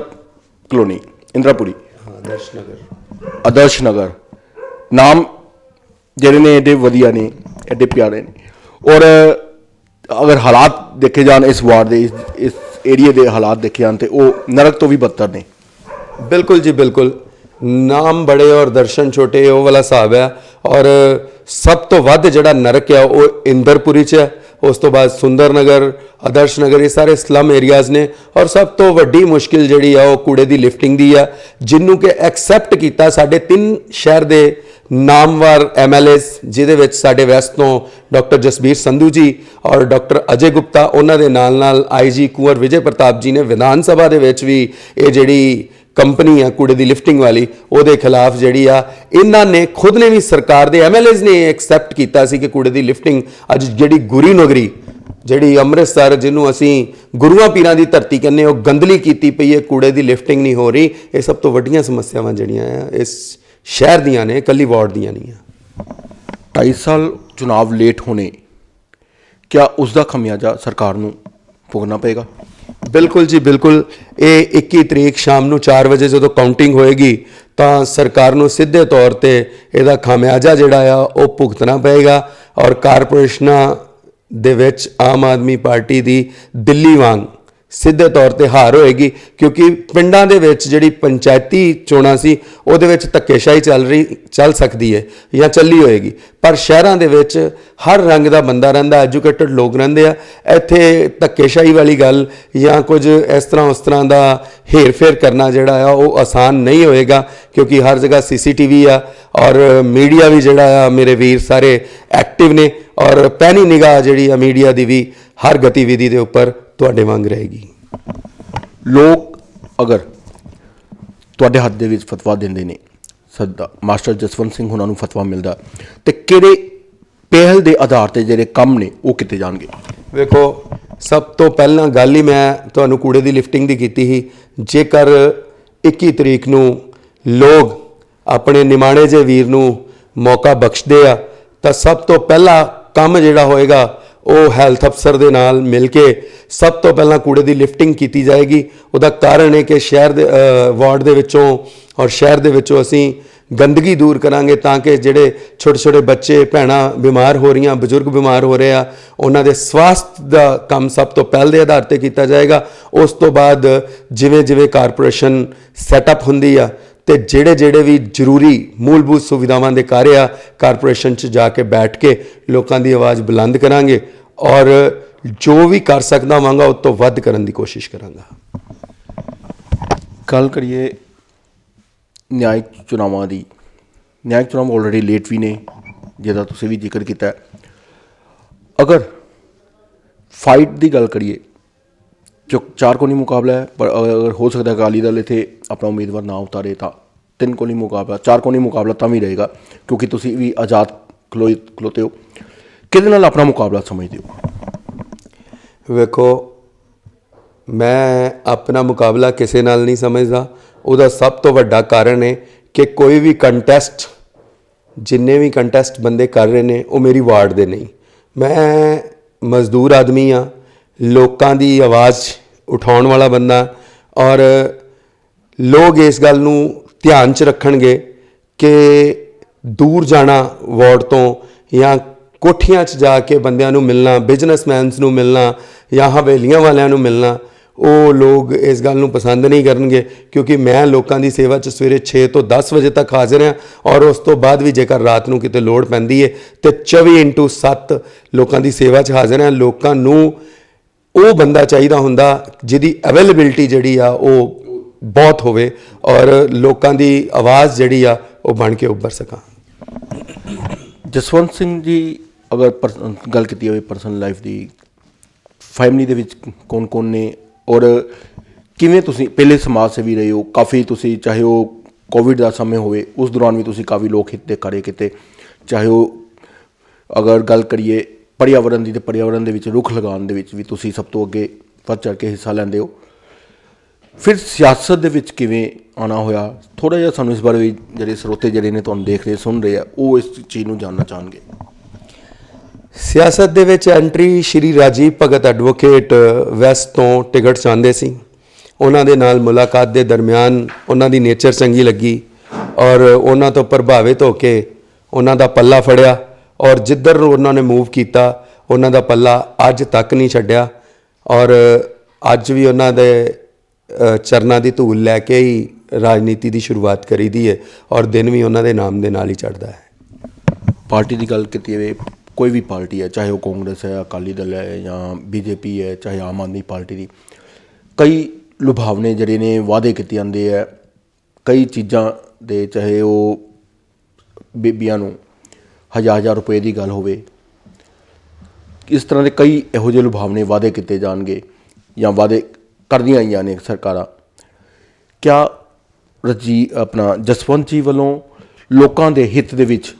ਕਲੋਨੀ ਇੰਦਰਾਪੁਰੀ ਆਦਰਸ਼ ਨਗਰ ਆਦਰਸ਼ ਨਗਰ ਨਾਮ ਜਿਹੜੇ ਨੇ ਏਡੇ ਵਧੀਆ ਨੇ ਏਡੇ ਪਿਆਰੇ ਨੇ ਔਰ ਅਗਰ ਹਾਲਾਤ ਦੇਖੇ ਜਾਣ ਇਸ ਵਾਰਡ ਦੇ ਇਸ- ਇਸ ਏਰੀਏ ਦੇ ਹਾਲਾਤ ਦੇਖੇ ਜਾਣ ਤੇ ਉਹ ਨਰਕ ਤੋਂ ਵੀ ਬੱਤਰ ਨੇ ਬਿਲਕੁਲ ਜੀ ਬਿਲਕੁਲ ਨਾਮ ਬੜੇ ਔਰ ਦਰਸ਼ਨ ਛੋਟੇ ਉਹ ਵਾਲਾ ਹਿਸਾਬ ਹੈ ਔਰ ਸਭ ਤੋਂ ਵੱਧ ਜਿਹੜਾ ਨਰਕ ਹੈ ਉਹ ਇੰਦਰਪੁਰੀ ਚ ਹੈ ਉਸ ਤੋਂ ਬਾਅਦ ਸੁੰਦਰ ਨਗਰ ਆਦਰਸ਼ ਨਗਰ ਇਹ ਸਾਰੇ ਸਲਮ ਏਰੀਆਜ਼ ਨੇ ਔਰ ਸਭ ਤੋਂ ਵੱਡੀ ਮੁਸ਼ਕਿਲ ਜਿਹੜੀ ਆ ਉਹ ਕੂੜੇ ਦੀ ਲਿਫਟਿੰਗ ਦੀ ਆ ਜਿਹਨੂੰ ਕਿ ਐਕਸੈਪਟ ਕੀਤਾ ਸਾਡੇ ਤਿੰਨ ਸ਼ਹਿਰ ਦੇ ਨਾਮਵਰ ਐਮਐਲਏਸ ਜਿਹਦੇ ਵਿੱਚ ਸਾਡੇ ਵੈਸਟ ਤੋਂ ਡਾਕਟਰ ਜਸਬੀਰ ਸੰਧੂ ਜੀ ਔਰ ਡਾਕਟਰ ਅਜੇ ਗੁਪਤਾ ਉਹਨਾਂ ਦੇ ਨਾਲ ਨਾਲ ਆਈਜੀ ਕੁੰਵਰ ਵਿਜੇ ਪ੍ਰਤਾਪ ਜੀ ਨੇ ਵਿਧਾਨ ਸਭਾ ਦੇ ਵਿੱਚ ਵੀ ਇਹ ਜਿਹੜੀ ਕੰਪਨੀ ਆ ਕੂੜੇ ਦੀ ਲਿਫਟਿੰਗ ਵਾਲੀ, ਉਹਦੇ ਖਿਲਾਫ ਜਿਹੜੀ ਆ, ਇਹਨਾਂ ਨੇ ਖੁਦ ਨੇ ਵੀ ਸਰਕਾਰ ਦੇ ਐਮਐਲਏਸ ਨੇ ਐਕਸੈਪਟ ਕੀਤਾ ਸੀ ਕਿ ਕੂੜੇ ਦੀ ਲਿਫਟਿੰਗ ਅੱਜ ਜਿਹੜੀ ਗੁਰੀ ਨਗਰੀ, ਜਿਹੜੀ ਅੰਮ੍ਰਿਤਸਰ ਜਿਹਨੂੰ ਅਸੀਂ ਗੁਰੂਆਂ ਪੀਰਾਂ ਦੀ ਧਰਤੀ ਕਹਿੰਦੇ ਉਹ ਗੰਦਲੀ ਕੀਤੀ ਪਈ ਹੈ, ਕੂੜੇ ਦੀ ਲਿਫਟਿੰਗ ਨਹੀਂ ਹੋ ਰਹੀ। ਇਹ ਸਭ ਤੋਂ ਵੱਡੀਆਂ ਸਮੱਸਿਆਵਾਂ ਜਿਹੜੀਆਂ ਆ, ਇਸ ਸ਼ਹਿਰ ਦੀਆਂ ਨੇ ਕੱਲੀ ਵਾਰਡ ਦੀਆਂ ਨਹੀਂ ਆ। 2.5 ਸਾਲ ਚੁਣਾਵ ਲੇਟ ਹੋਣੇ, ਕਿਆ ਉਸ ਦਾ ਖਮਿਆਜਾ ਸਰਕਾਰ ਨੂੰ ਭੁਗਣਾ ਪਏਗਾ? ਬਿਲਕੁਲ ਜੀ, ਬਿਲਕੁਲ। ਇਹ 21 ਤਰੀਕ ਸ਼ਾਮ ਨੂੰ 4 ਵਜੇ ਜਦੋਂ ਕਾਊਂਟਿੰਗ ਹੋਏਗੀ, ਤਾਂ ਸਰਕਾਰ ਨੂੰ ਸਿੱਧੇ ਤੌਰ ਤੇ ਇਹਦਾ ਖਾਮਿਆਜਾ ਜਿਹੜਾ ਆ, ਉਹ ਭੁਗਤਣਾ ਪਏਗਾ ਔਰ ਕਾਰਪੋਰੇਸ਼ਨਾਂ ਦੇ ਵਿੱਚ ਆਮ ਆਦਮੀ ਪਾਰਟੀ ਦੀ ਦਿੱਲੀ ਵਾਂਗ ਸਿੱਧੇ ਤੌਰ ਤੇ ਹਾਰ ਹੋਏਗੀ, ਕਿਉਂਕਿ ਪਿੰਡਾਂ ਦੇ ਵਿੱਚ ਜਿਹੜੀ ਪੰਚਾਇਤੀ ਚੋਣਾਂ ਸੀ, ਉਹਦੇ ਵਿੱਚ ਧੱਕੇਸ਼ਾਹੀ ਚੱਲ ਰਹੀ, ਚੱਲ ਸਕਦੀ ਹੈ ਜਾਂ ਚੱਲੀ ਹੋਏਗੀ। ਪਰ ਸ਼ਹਿਰਾਂ ਦੇ ਵਿੱਚ ਹਰ ਰੰਗ ਦਾ ਬੰਦਾ ਰਹਿੰਦਾ, ਐਜੂਕੇਟਡ ਲੋਕ ਰਹਿੰਦੇ ਆ। ਇੱਥੇ ਧੱਕੇਸ਼ਾਹੀ ਵਾਲੀ ਗੱਲ ਜਾਂ ਕੁਝ ਇਸ ਤਰ੍ਹਾਂ ਉਸ ਤਰ੍ਹਾਂ ਦਾ ਹੇਰ-ਫੇਰ ਕਰਨਾ ਜਿਹੜਾ ਆ, ਉਹ ਆਸਾਨ ਨਹੀਂ ਹੋਏਗਾ, ਕਿਉਂਕਿ ਹਰ ਜਗ੍ਹਾ ਸੀਸੀਟੀਵੀ ਆ ਔਰ ਮੀਡੀਆ ਵੀ ਜਿਹੜਾ ਆ, ਮੇਰੇ ਵੀਰ ਸਾਰੇ ਐਕਟਿਵ ਨੇ ਔਰ ਪੈਣੀ ਨਿਗਾਹ ਜਿਹੜੀ ਆ ਮੀਡੀਆ ਦੀ ਵੀ, ਹਰ ਗਤੀਵਿਧੀ ਦੇ ਉੱਪਰ ਤੁਹਾਡੇ ਵਾਂਗ ਰਹੇਗੀ। ਲੋਕ ਅਗਰ ਤੁਹਾਡੇ ਹੱਥ ਦੇ ਵਿੱਚ ਫਤਵਾ ਦਿੰਦੇ ਨੇ ਸਦਾ ਮਾਸਟਰ ਜਸਵੰਤ ਸਿੰਘ ਉਹਨਾਂ ਨੂੰ ਫਤਵਾ ਮਿਲਦਾ ਤੇ ਕਿਹੜੇ ਪਹਿਲ ਦੇ ਆਧਾਰ ਤੇ ਜਿਹੜੇ ਕੰਮ ਨੇ ਉਹ ਕਿਤੇ ਜਾਣਗੇ? ਵੇਖੋ ਸਭ ਤੋਂ ਪਹਿਲਾਂ ਗੱਲ ਹੀ ਮੈਂ ਤੁਹਾਨੂੰ ਕੂੜੇ ਦੀ ਲਿਫਟਿੰਗ ਦੀ ਕੀਤੀ ਸੀ। ਜੇਕਰ 21 ਤਰੀਕ ਨੂੰ ਲੋਕ ਆਪਣੇ ਨਿਮਾਣੇ ਜੇ ਵੀਰ ਨੂੰ ਮੌਕਾ ਬਖਸ਼ਦੇ ਆ ਤਾਂ ਸਭ ਤੋਂ ਪਹਿਲਾ ਕੰਮ ਜਿਹੜਾ ਹੋਏਗਾ ਉਹ ਹੈਲਥ ਅਫਸਰ ਦੇ ਨਾਲ ਮਿਲ ਕੇ ਸਭ ਤੋਂ ਪਹਿਲਾਂ ਕੂੜੇ ਦੀ ਲਿਫਟਿੰਗ ਕੀਤੀ ਜਾਏਗੀ। ਉਹਦਾ ਕਾਰਨ ਹੈ ਕਿ ਸ਼ਹਿਰ ਦੇ ਵਾਰਡ ਦੇ ਵਿੱਚੋਂ ਔਰ ਸ਼ਹਿਰ ਦੇ ਵਿੱਚੋਂ ਅਸੀਂ ਗੰਦਗੀ ਦੂਰ ਕਰਾਂਗੇ ਤਾਂ ਕਿ ਜਿਹੜੇ ਛੋਟੇ ਛੋਟੇ ਬੱਚੇ, ਭੈਣਾਂ ਬਿਮਾਰ ਹੋ ਰਹੀਆਂ, ਬਜ਼ੁਰਗ ਬਿਮਾਰ ਹੋ ਰਹੇ ਆ, ਉਹਨਾਂ ਦੇ ਸਵਾਸਥ ਦਾ ਕੰਮ ਸਭ ਤੋਂ ਪਹਿਲ ਦੇ ਆਧਾਰ ਤੇ ਕੀਤਾ ਜਾਏਗਾ। ਉਸ ਤੋਂ ਬਾਅਦ ਜਿਵੇਂ ਜਿਵੇਂ ਕਾਰਪੋਰੇਸ਼ਨ ਸੈਟਅਪ ਹੁੰਦੀ ਆ ਤੇ ਜਿਹੜੇ ਜਿਹੜੇ ਵੀ ਜ਼ਰੂਰੀ ਮੂਲਭੂਤ ਸੁਵਿਧਾਵਾਂ ਦੇ ਕਾਰਜ ਆ, ਕਾਰਪੋਰੇਸ਼ਨ 'ਚ ਜਾ ਕੇ ਬੈਠ ਕੇ ਲੋਕਾਂ ਦੀ ਆਵਾਜ਼ ਬੁਲੰਦ ਕਰਾਂਗੇ ਔਰ ਜੋ ਵੀ ਕਰ ਸਕਦਾ ਹੋਵਾਂਗਾ ਉਸ ਤੋਂ ਵੱਧ ਕਰਨ ਦੀ ਕੋਸ਼ਿਸ਼ ਕਰਾਂਗਾ। ਗੱਲ ਕਰੀਏ ਨਿਆਇਕ ਚੁਣਾਵਾਂ ਦੀ। ਨਿਆਇਕ ਚੁਣਾਵ ਆਲਰੇਡੀ ਲੇਟ ਵੀ ਨੇ, ਜਿਹਦਾ ਤੁਸੀਂ ਵੀ ਜ਼ਿਕਰ ਕੀਤਾ। ਅਗਰ ਫਾਈਟ ਦੀ ਗੱਲ ਕਰੀਏ ਜੋ ਚਾਰ ਕੋਨੀ ਮੁਕਾਬਲਾ ਹੈ, ਪਰ ਅਗਰ ਹੋ ਸਕਦਾ ਅਕਾਲੀ ਦਲ ਇੱਥੇ ਆਪਣਾ ਉਮੀਦਵਾਰ ਨਾ ਉਤਾਰੇ ਤਾਂ ਤਿੰਨ ਕੋਨੀ ਮੁਕਾਬਲਾ, ਚਾਰ ਕੋਨੀ ਮੁਕਾਬਲਾ ਤਾਂ ਵੀ ਰਹੇਗਾ, ਕਿਉਂਕਿ ਤੁਸੀਂ ਵੀ ਆਜ਼ਾਦ ਖਲੋਏ ਖਲੋਤੇ ਹੋ। ਕਿਹਦੇ ਨਾਲ ਆਪਣਾ ਮੁਕਾਬਲਾ ਸਮਝਦੇ ਹੋ? ਵੇਖੋ, ਮੈਂ ਆਪਣਾ ਮੁਕਾਬਲਾ ਕਿਸੇ ਨਾਲ ਨਹੀਂ ਸਮਝਦਾ। ਉਹਦਾ ਸਭ ਤੋਂ ਵੱਡਾ ਕਾਰਨ ਹੈ ਕਿ ਕੋਈ ਵੀ ਕੰਟੈਸਟ ਜਿੰਨੇ ਵੀ ਕੰਟੈਸਟ ਬੰਦੇ ਕਰ ਰਹੇ ਨੇ, ਉਹ ਮੇਰੀ ਵਾਰਡ ਦੇ ਨਹੀਂ। ਮੈਂ ਮਜ਼ਦੂਰ ਆਦਮੀ ਆ ਲੋਕਾਂ ਦੀ ਆਵਾਜ਼ ਉਠਾਉਣ ਵਾਲਾ ਬੰਦਾ ਔਰ ਲੋਕ ਇਸ ਗੱਲ ਨੂੰ ਧਿਆਨ 'ਚ ਰੱਖਣਗੇ ਕਿ ਦੂਰ ਜਾਣਾ ਵਾਰਡ ਤੋਂ ਜਾਂ ਕੋਠੀਆਂ 'ਚ ਜਾ ਕੇ ਬੰਦਿਆਂ ਨੂੰ ਮਿਲਣਾ ਬਿਜ਼ਨਸਮੈਨਸ ਨੂੰ ਮਿਲਣਾ ਜਾਂ ਹਵੇਲੀਆਂ ਵਾਲਿਆਂ ਨੂੰ ਮਿਲਣਾ, ਉਹ ਲੋਕ ਇਸ ਗੱਲ ਨੂੰ ਪਸੰਦ ਨਹੀਂ ਕਰਨਗੇ ਕਿਉਂਕਿ ਮੈਂ ਲੋਕਾਂ ਦੀ ਸੇਵਾ 'ਚ ਸਵੇਰੇ 6 ਤੋਂ 10 ਵਜੇ ਤੱਕ ਹਾਜ਼ਰ ਹਾਂ ਔਰ ਉਸ ਤੋਂ ਬਾਅਦ ਵੀ ਜੇਕਰ ਰਾਤ ਨੂੰ ਕਿਤੇ ਲੋੜ ਪੈਂਦੀ ਹੈ ਤੇ 24/7 ਲੋਕਾਂ ਦੀ ਸੇਵਾ 'ਚ ਹਾਜ਼ਰ ਹਾਂ, ਲੋਕਾਂ ਨੂੰ ਉਹ ਬੰਦਾ ਚਾਹੀਦਾ ਹੁੰਦਾ ਜਿਹਦੀ ਅਵੇਲੇਬਿਲਟੀ ਜਿਹੜੀ ਆ ਉਹ ਬਹੁਤ ਹੋਵੇ ਔਰ ਲੋਕਾਂ ਦੀ ਆਵਾਜ਼ ਜਿਹੜੀ ਆ ਉਹ ਬਣ ਕੇ ਉੱਭਰ ਸਕਾਂ। ਜਸਵੰਤ ਸਿੰਘ ਜੀ, ਅਗਰ ਪਰਸ- ਗੱਲ ਕੀਤੀ ਹੋਵੇ ਪਰਸਨਲ ਲਾਈਫ ਦੀ ਫੈਮਿਲੀ ਦੇ ਵਿੱਚ ਕੌਣ ਕੌਣ ਨੇ ਔਰ ਕਿਵੇਂ ਤੁਸੀਂ ਪਹਿਲੇ ਸਮਾਜ ਸੇਵੀ ਰਹੇ ਹੋ? ਕਾਫੀ ਤੁਸੀਂ ਚਾਹੇ ਉਹ ਕੋਵਿਡ ਦਾ ਸਮੇਂ ਹੋਵੇ, ਉਸ ਦੌਰਾਨ ਵੀ ਤੁਸੀਂ ਕਾਫੀ ਲੋਕ ਹਿੱਤ ਦੇ ਕਰੇ ਕਿਤੇ। ਚਾਹੇ ਉਹ ਅਗਰ ਗੱਲ ਕਰੀਏ ਪਰਿਆਵਰਣ ਦੀ ਤੇ ਪਰਿਆਵਰਣ ਦੇ ਵਿੱਚ, ਰੁੱਖ ਲਗਾਉਣ ਦੇ ਵਿੱਚ ਵੀ ਤੁਸੀਂ ਸਭ ਤੋਂ ਅੱਗੇ ਵੱਧ ਚੜ ਕੇ ਹਿੱਸਾ ਲੈਂਦੇ ਹੋ। ਫਿਰ ਸਿਆਸਤ ਦੇ ਵਿੱਚ ਕਿਵੇਂ ਆਣਾ ਹੋਇਆ? ਥੋੜਾ ਜਿਹਾ ਸਾਨੂੰ ਇਸ ਬਾਰੇ ਵੀ ਜਿਹੜੇ ਸਰੋਤੇ ਜਿਹੜੇ ਨੇ ਤੁਹਾਨੂੰ ਦੇਖ ਰਹੇ, ਸੁਣ ਰਹੇ ਆ, ਉਹ ਇਸ ਚੀਜ਼ ਨੂੰ ਜਾਣਨਾ ਚਾਹਣਗੇ। ਸਿਆਸਤ ਦੇ ਵਿੱਚ entry Shri Rajiv Bhagat advocate west ਤੋਂ ਟਿਕਟ ਚਾਹੁੰਦੇ ਸੀ। ਉਹਨਾਂ ਦੇ ਨਾਲ ਮੁਲਾਕਾਤ ਦੇ ਦਰਮਿਆਨ ਉਹਨਾਂ ਦੀ ਨੇਚਰ ਚੰਗੀ ਲੱਗੀ ਔਰ ਉਹਨਾਂ ਤੋਂ ਪ੍ਰਭਾਵਿਤ ਹੋ ਕੇ ਉਹਨਾਂ ਦਾ ਪੱਲਾ ਫੜਿਆ। ਔਰ ਜਿੱਧਰ ਉਹਨਾਂ ਨੇ ਮੂਵ ਕੀਤਾ, ਉਹਨਾਂ ਦਾ ਪੱਲਾ ਅੱਜ ਤੱਕ ਨਹੀਂ ਛੱਡਿਆ। ਔਰ ਅੱਜ ਵੀ ਉਹਨਾਂ ਦੇ ਚਰਨਾਂ ਦੀ ਧੂਲ ਲੈ ਕੇ ਹੀ ਰਾਜਨੀਤੀ ਦੀ ਸ਼ੁਰੂਆਤ ਕਰੀਦੀ ਹੈ ਔਰ ਦਿਨ ਵੀ ਉਹਨਾਂ ਦੇ ਨਾਮ ਦੇ ਨਾਲ ਹੀ ਚੜ੍ਹਦਾ ਹੈ। ਪਾਰਟੀ ਦੀ ਗੱਲ ਕੀਤੀ ਜਾਵੇ, ਕੋਈ ਵੀ ਪਾਰਟੀ ਹੈ, ਚਾਹੇ ਉਹ ਕਾਂਗਰਸ ਹੈ, ਅਕਾਲੀ ਦਲ ਹੈ ਜਾਂ ਬੀਜੇਪੀ ਹੈ, ਚਾਹੇ ਆਮ ਆਦਮੀ ਪਾਰਟੀ ਦੀ, ਕਈ ਲੁਭਾਵਨੇ ਜਿਹੜੇ ਨੇ ਵਾਅਦੇ ਕੀਤੇ ਜਾਂਦੇ ਆ ਕਈ ਚੀਜ਼ਾਂ ਦੇ, ਚਾਹੇ ਉਹ ਬੀਬੀਆਂ ਨੂੰ ਹਜ਼ਾਰ ਹਜ਼ਾਰ ਰੁਪਏ ਦੀ ਗੱਲ ਹੋਵੇ। ਇਸ ਤਰ੍ਹਾਂ ਦੇ ਕਈ ਇਹੋ ਜਿਹੇ ਲੁਭਾਵਨੇ ਵਾਅਦੇ ਕੀਤੇ ਜਾਣਗੇ ਜਾਂ ਵਾਅਦੇ ਕਰਦੀਆਂ ਆਈਆਂ ਨੇ ਸਰਕਾਰਾਂ। ਕਿਆ ਰਜੀ ਆਪਣਾ ਜਸਵੰਤ ਜੀ ਵੱਲੋਂ ਲੋਕਾਂ ਦੇ ਹਿੱਤ ਦੇ ਵਿੱਚ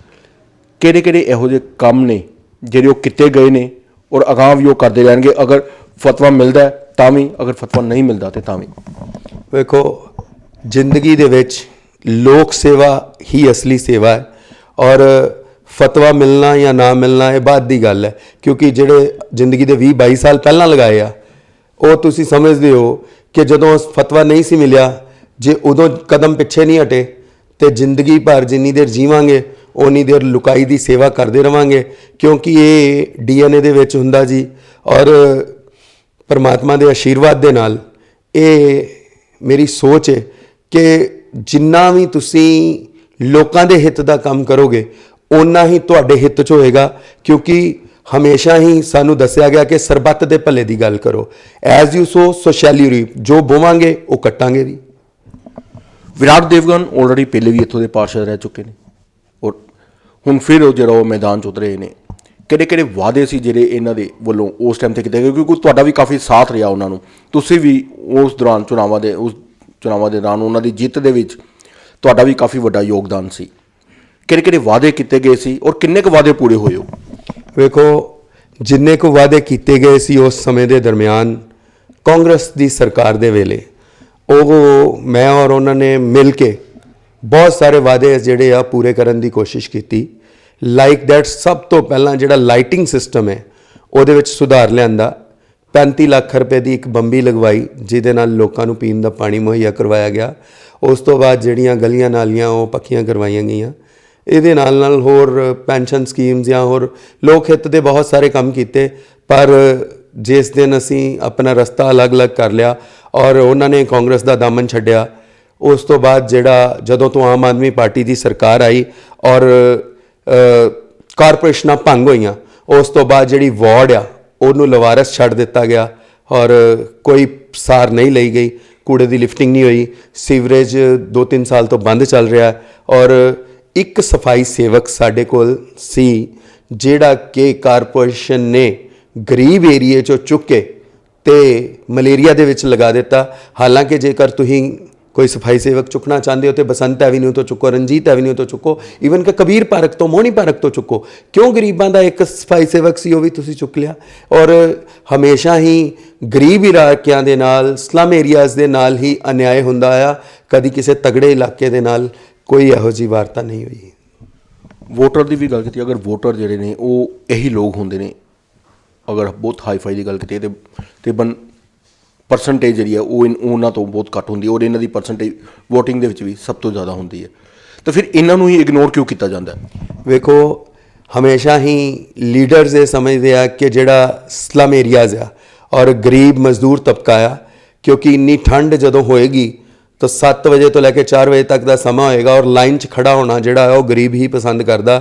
ਕਿਹੜੇ ਕਿਹੜੇ ਇਹੋ ਜਿਹੇ ਕੰਮ ਨੇ ਜਿਹੜੇ ਉਹ ਕੀਤੇ ਗਏ ਨੇ ਔਰ ਅਗਾਂਹ ਵੀ ਉਹ ਕਰਦੇ ਰਹਿਣਗੇ ਅਗਰ ਫਤਵਾ ਮਿਲਦਾ ਤਾਂ ਵੀ, ਅਗਰ ਫਤਵਾ ਨਹੀਂ ਮਿਲਦਾ ਤੇ ਤਾਂ ਵੀ। ਵੇਖੋ, ਜ਼ਿੰਦਗੀ ਦੇ ਵਿੱਚ ਲੋਕ ਸੇਵਾ ਹੀ ਅਸਲੀ ਸੇਵਾ ਹੈ ਔਰ ਫਤਵਾ ਮਿਲਣਾ ਜਾਂ ਨਾ ਮਿਲਣਾ, ਇਹ ਬਾਅਦ ਦੀ ਗੱਲ ਹੈ। ਕਿਉਂਕਿ ਜਿਹੜੇ ਜ਼ਿੰਦਗੀ ਦੇ 20 22 ਸਾਲ ਪਹਿਲਾਂ ਲਗਾਏ ਆ, ਉਹ ਤੁਸੀਂ ਸਮਝਦੇ ਹੋ ਕਿ ਜਦੋਂ ਫਤਵਾ ਨਹੀਂ ਸੀ ਮਿਲਿਆ, ਜੇ ਉਦੋਂ ਕਦਮ ਪਿੱਛੇ ਨਹੀਂ ਹਟੇ, ਤੇ ਜ਼ਿੰਦਗੀ ਭਰ ਜਿੰਨੀ ਦੇਰ ਜੀਵਾਂਗੇ ਉਨੀ ਦੇਰ ਲੁਕਾਈ ਦੀ ਸੇਵਾ ਕਰਦੇ ਰਵਾਂਗੇ। ਕਿਉਂਕਿ ਇਹ ਡੀਐਨਏ ਦੇ ਵਿੱਚ ਹੁੰਦਾ ਜੀ, ਔਰ ਪਰਮਾਤਮਾ ਦੇ ਆਸ਼ੀਰਵਾਦ ਦੇ ਨਾਲ ਇਹ ਮੇਰੀ ਸੋਚ ਹੈ ਕਿ ਜਿੰਨਾ ਵੀ ਤੁਸੀਂ ਲੋਕਾਂ ਦੇ ਹਿੱਤ ਦਾ ਕੰਮ ਕਰੋਗੇ ਓਨਾ ਹੀ ਤੁਹਾਡੇ ਹਿੱਤ 'ਚ ਹੋਏਗਾ, ਕਿਉਂਕਿ ਹਮੇਸ਼ਾ ਹੀ ਸਾਨੂੰ ਦੱਸਿਆ ਗਿਆ ਕਿ ਸਰਬੱਤ ਦੇ ਭਲੇ ਦੀ ਗੱਲ ਕਰੋ। As you sow so shall you reap ਜੋ ਬੋਵਾਂਗੇ, ਉਹ ਕੱਟਾਂਗੇ ਵੀ। ਵਿਰਾਟ ਦੇਵਗਨ ਆਲਰੇਡੀ ਪਹਿਲੇ ਵੀ ਇੱਥੋਂ ਦੇ ਪਾਰਸ਼ਦ ਰਹਿ ਚੁੱਕੇ ਨੇ। ਔਰ ਹੁਣ ਫਿਰ ਉਹ ਜਿਹੜਾ ਉਹ ਮੈਦਾਨ 'ਚ ਉਤਰੇ ਨੇ। ਕਿਹੜੇ ਕਿਹੜੇ ਵਾਅਦੇ ਸੀ ਜਿਹੜੇ ਇਹਨਾਂ ਦੇ ਵੱਲੋਂ ਉਸ ਟਾਈਮ ਤੇ ਕੀਤੇ ਗਏ? ਕਿਉਂਕਿ ਤੁਹਾਡਾ ਵੀ ਕਾਫੀ ਸਾਥ ਰਿਹਾ ਉਹਨਾਂ ਨੂੰ। ਤੁਸੀਂ ਵੀ ਉਸ ਦੌਰਾਨ ਚੁਣਾਵਾਂ ਦੇ, ਉਸ ਚੁਣਾਵਾਂ ਦੇ ਦੌਰਾਨ ਉਹਨਾਂ ਦੀ ਜਿੱਤ ਦੇ ਵਿੱਚ ਤੁਹਾਡਾ ਵੀ ਕਾਫੀ ਵੱਡਾ ਯੋਗਦਾਨ ਸੀ। ਕਿਹੜੇ ਕਿਹੜੇ ਵਾਅਦੇ ਕੀਤੇ ਗਏ ਸੀ ਔਰ ਕਿੰਨੇ ਕੁ ਵਾਅਦੇ ਪੂਰੇ ਹੋਏ ਹੋ? ਵੇਖੋ, ਜਿੰਨੇ ਕੁ ਵਾਅਦੇ ਕੀਤੇ ਗਏ ਸੀ ਉਸ ਸਮੇਂ ਦੇ ਦਰਮਿਆਨ ਕਾਂਗਰਸ ਦੀ ਸਰਕਾਰ ਦੇ ਵੇਲੇ, ਉਹ ਮੈਂ ਔਰ ਉਹਨਾਂ ਨੇ ਮਿਲ ਕੇ ਬਹੁਤ ਸਾਰੇ ਵਾਅਦੇ ਜਿਹੜੇ ਆ ਪੂਰੇ ਕਰਨ ਦੀ ਕੋਸ਼ਿਸ਼ ਕੀਤੀ। ਲਾਈਕ ਦੈਟ ਸਭ ਤੋਂ ਪਹਿਲਾਂ ਜਿਹੜਾ ਲਾਈਟਿੰਗ ਸਿਸਟਮ ਹੈ, ਉਹਦੇ ਵਿੱਚ ਸੁਧਾਰ ਲਿਆਂਦਾ। 35 ਲੱਖ ਰੁਪਏ ਦੀ ਇੱਕ ਬੰਬੀ ਲਗਵਾਈ, ਜਿਹਦੇ ਨਾਲ ਲੋਕਾਂ ਨੂੰ ਪੀਣ ਦਾ ਪਾਣੀ ਮੁਹੱਈਆ ਕਰਵਾਇਆ ਗਿਆ। ਉਸ ਤੋਂ ਬਾਅਦ ਜਿਹੜੀਆਂ ਗਲੀਆਂ ਨਾਲੀਆਂ ਉਹ ਪੱਕੀਆਂ ਕਰਵਾਈਆਂ ਗਈਆਂ। ਇਹਦੇ ਨਾਲ ਨਾਲ ਹੋਰ ਪੈਨਸ਼ਨ ਸਕੀਮਸ ਜਾਂ ਹੋਰ ਲੋਕ ਹਿੱਤ ਦੇ ਬਹੁਤ ਸਾਰੇ ਕੰਮ ਕੀਤੇ, ਪਰ ਜਿਸ ਦਿਨ ਅਸੀਂ ਆਪਣਾ ਰਸਤਾ ਅਲੱਗ-ਅਲੱਗ ਕਰ ਲਿਆ ਔਰ ਉਹਨਾਂ ਨੇ ਕਾਂਗਰਸ ਦਾ ਦਾਮਨ ਛੱਡਿਆ, ਉਸ ਤੋਂ ਬਾਅਦ ਜਿਹੜਾ ਜਦੋਂ ਤੋਂ ਆਮ ਆਦਮੀ ਪਾਰਟੀ ਦੀ ਸਰਕਾਰ ਆਈ ਔਰ ਕਾਰਪੋਰੇਸ਼ਨਾਂ ਭੰਗ ਹੋਈਆਂ, ਉਸ ਤੋਂ ਬਾਅਦ ਜਿਹੜੀ ਵਾਰਡ ਆ, ਉਹਨੂੰ ਲਵਾਰਸ ਛੱਡ ਦਿੱਤਾ ਗਿਆ ਔਰ ਕੋਈ ਸਾਰ ਨਹੀਂ ਲਈ ਗਈ, ਕੂੜੇ ਦੀ ਲਿਫਟਿੰਗ ਨਹੀਂ ਹੋਈ, ਸੀਵਰੇਜ 2-3 ਸਾਲ ਤੋਂ ਬੰਦ ਚੱਲ ਰਿਹਾ ਔਰ ਇੱਕ ਸਫ਼ਾਈ ਸੇਵਕ ਸਾਡੇ ਕੋਲ ਸੀ, ਜਿਹੜਾ ਕਿ ਕਾਰਪੋਰੇਸ਼ਨ ਨੇ ਗਰੀਬ ਏਰੀਏ ਚੋਂ ਚੁੱਕ ਕੇ ਤੇ ਮਲੇਰੀਆ ਦੇ ਵਿੱਚ ਲਗਾ ਦਿੱਤਾ। ਹਾਲਾਂਕਿ ਜੇਕਰ ਤੁਸੀਂ ਕੋਈ ਸਫ਼ਾਈ ਸੇਵਕ ਚੁੱਕਣਾ ਚਾਹੁੰਦੇ ਹੋ ਤੇ ਬਸੰਤ ਐਵਨਿਊ ਤੋਂ ਚੁੱਕੋ, ਰਣਜੀਤ ਐਵਨਿਊ ਤੋਂ ਚੁੱਕੋ ਈਵਨ ਕਿ ਕਬੀਰ ਪਾਰਕ ਤੋਂ, ਮੋਹਣੀ ਪਾਰਕ ਤੋਂ ਚੁੱਕੋ, ਕਿਉਂ ਗਰੀਬਾਂ ਦਾ ਇੱਕ ਸਫ਼ਾਈ ਸੇਵਕ ਸੀ ਉਹ ਵੀ ਤੁਸੀਂ ਚੁੱਕ ਲਿਆ? ਔਰ ਹਮੇਸ਼ਾ ਹੀ ਗਰੀਬ ਇਲਾਕਿਆਂ ਦੇ ਨਾਲ ਸਲਮ ਏਰੀਆਜ਼ ਦੇ ਨਾਲ ਹੀ ਅਨਿਆਏ ਹੁੰਦਾ ਆ ਕਦੀ ਕਿਸੇ ਤਗੜੇ ਇਲਾਕੇ ਦੇ ਨਾਲ ਕੋਈ ਇਹੋ ਜਿਹੀ ਵਾਰਤਾ ਨਹੀਂ ਹੋਈ। ਵੋਟਰ ਦੀ ਵੀ ਗੱਲ ਕੀਤੀ ਅਗਰ ਵੋਟਰ ਜਿਹੜੇ ਨੇ ਉਹ ਇਹੀ ਲੋਕ ਹੁੰਦੇ ਨੇ ਅਗਰ ਬਹੁਤ ਹਾਈ ਫਾਈ ਦੀ ਗੱਲ ਕੀਤੀ ਤੇ ਤੇ ਬਨ ਪਰਸੈਂਟੇਜ ਜਿਹੜੀ ਹੈ ਉਹ ਉਹਨਾਂ ਤੋਂ ਬਹੁਤ ਘੱਟ ਹੁੰਦੀ ਹੈ ਔਰ ਇਹਨਾਂ ਦੀ ਪਰਸੈਂਟੇਜ VOTING ਦੇ ਵਿੱਚ ਵੀ ਸਭ ਤੋਂ ਜ਼ਿਆਦਾ ਹੁੰਦੀ ਹੈ। ਤਾਂ ਫਿਰ ਇਹਨਾਂ ਨੂੰ ਹੀ ਇਗਨੋਰ ਕਿਉਂ ਕੀਤਾ ਜਾਂਦਾ ਹੈ? ਵੇਖੋ ਹਮੇਸ਼ਾ ਹੀ ਲੀਡਰਸ ਇਹ ਸਮਝਦੇ ਆ ਕਿ ਜਿਹੜਾ ਸਲਮ ਏਰੀਆਜ਼ ਆ ਔਰ ਗਰੀਬ ਮਜ਼ਦੂਰ ਤਬਕਾ ਆ ਕਿਉਂਕਿ ਇੰਨੀ ਠੰਡ ਜਦੋਂ ਹੋਏਗੀ ਤਾਂ 7 ਵਜੇ ਤੋਂ ਲੈ ਕੇ 4 ਵਜੇ ਤੱਕ ਦਾ ਸਮਾਂ ਹੋਏਗਾ ਔਰ ਲਾਈਨ 'ਚ ਖੜਾ ਹੋਣਾ ਜਿਹੜਾ ਹੈ ਉਹ ਗਰੀਬ ਹੀ ਪਸੰਦ ਕਰਦਾ,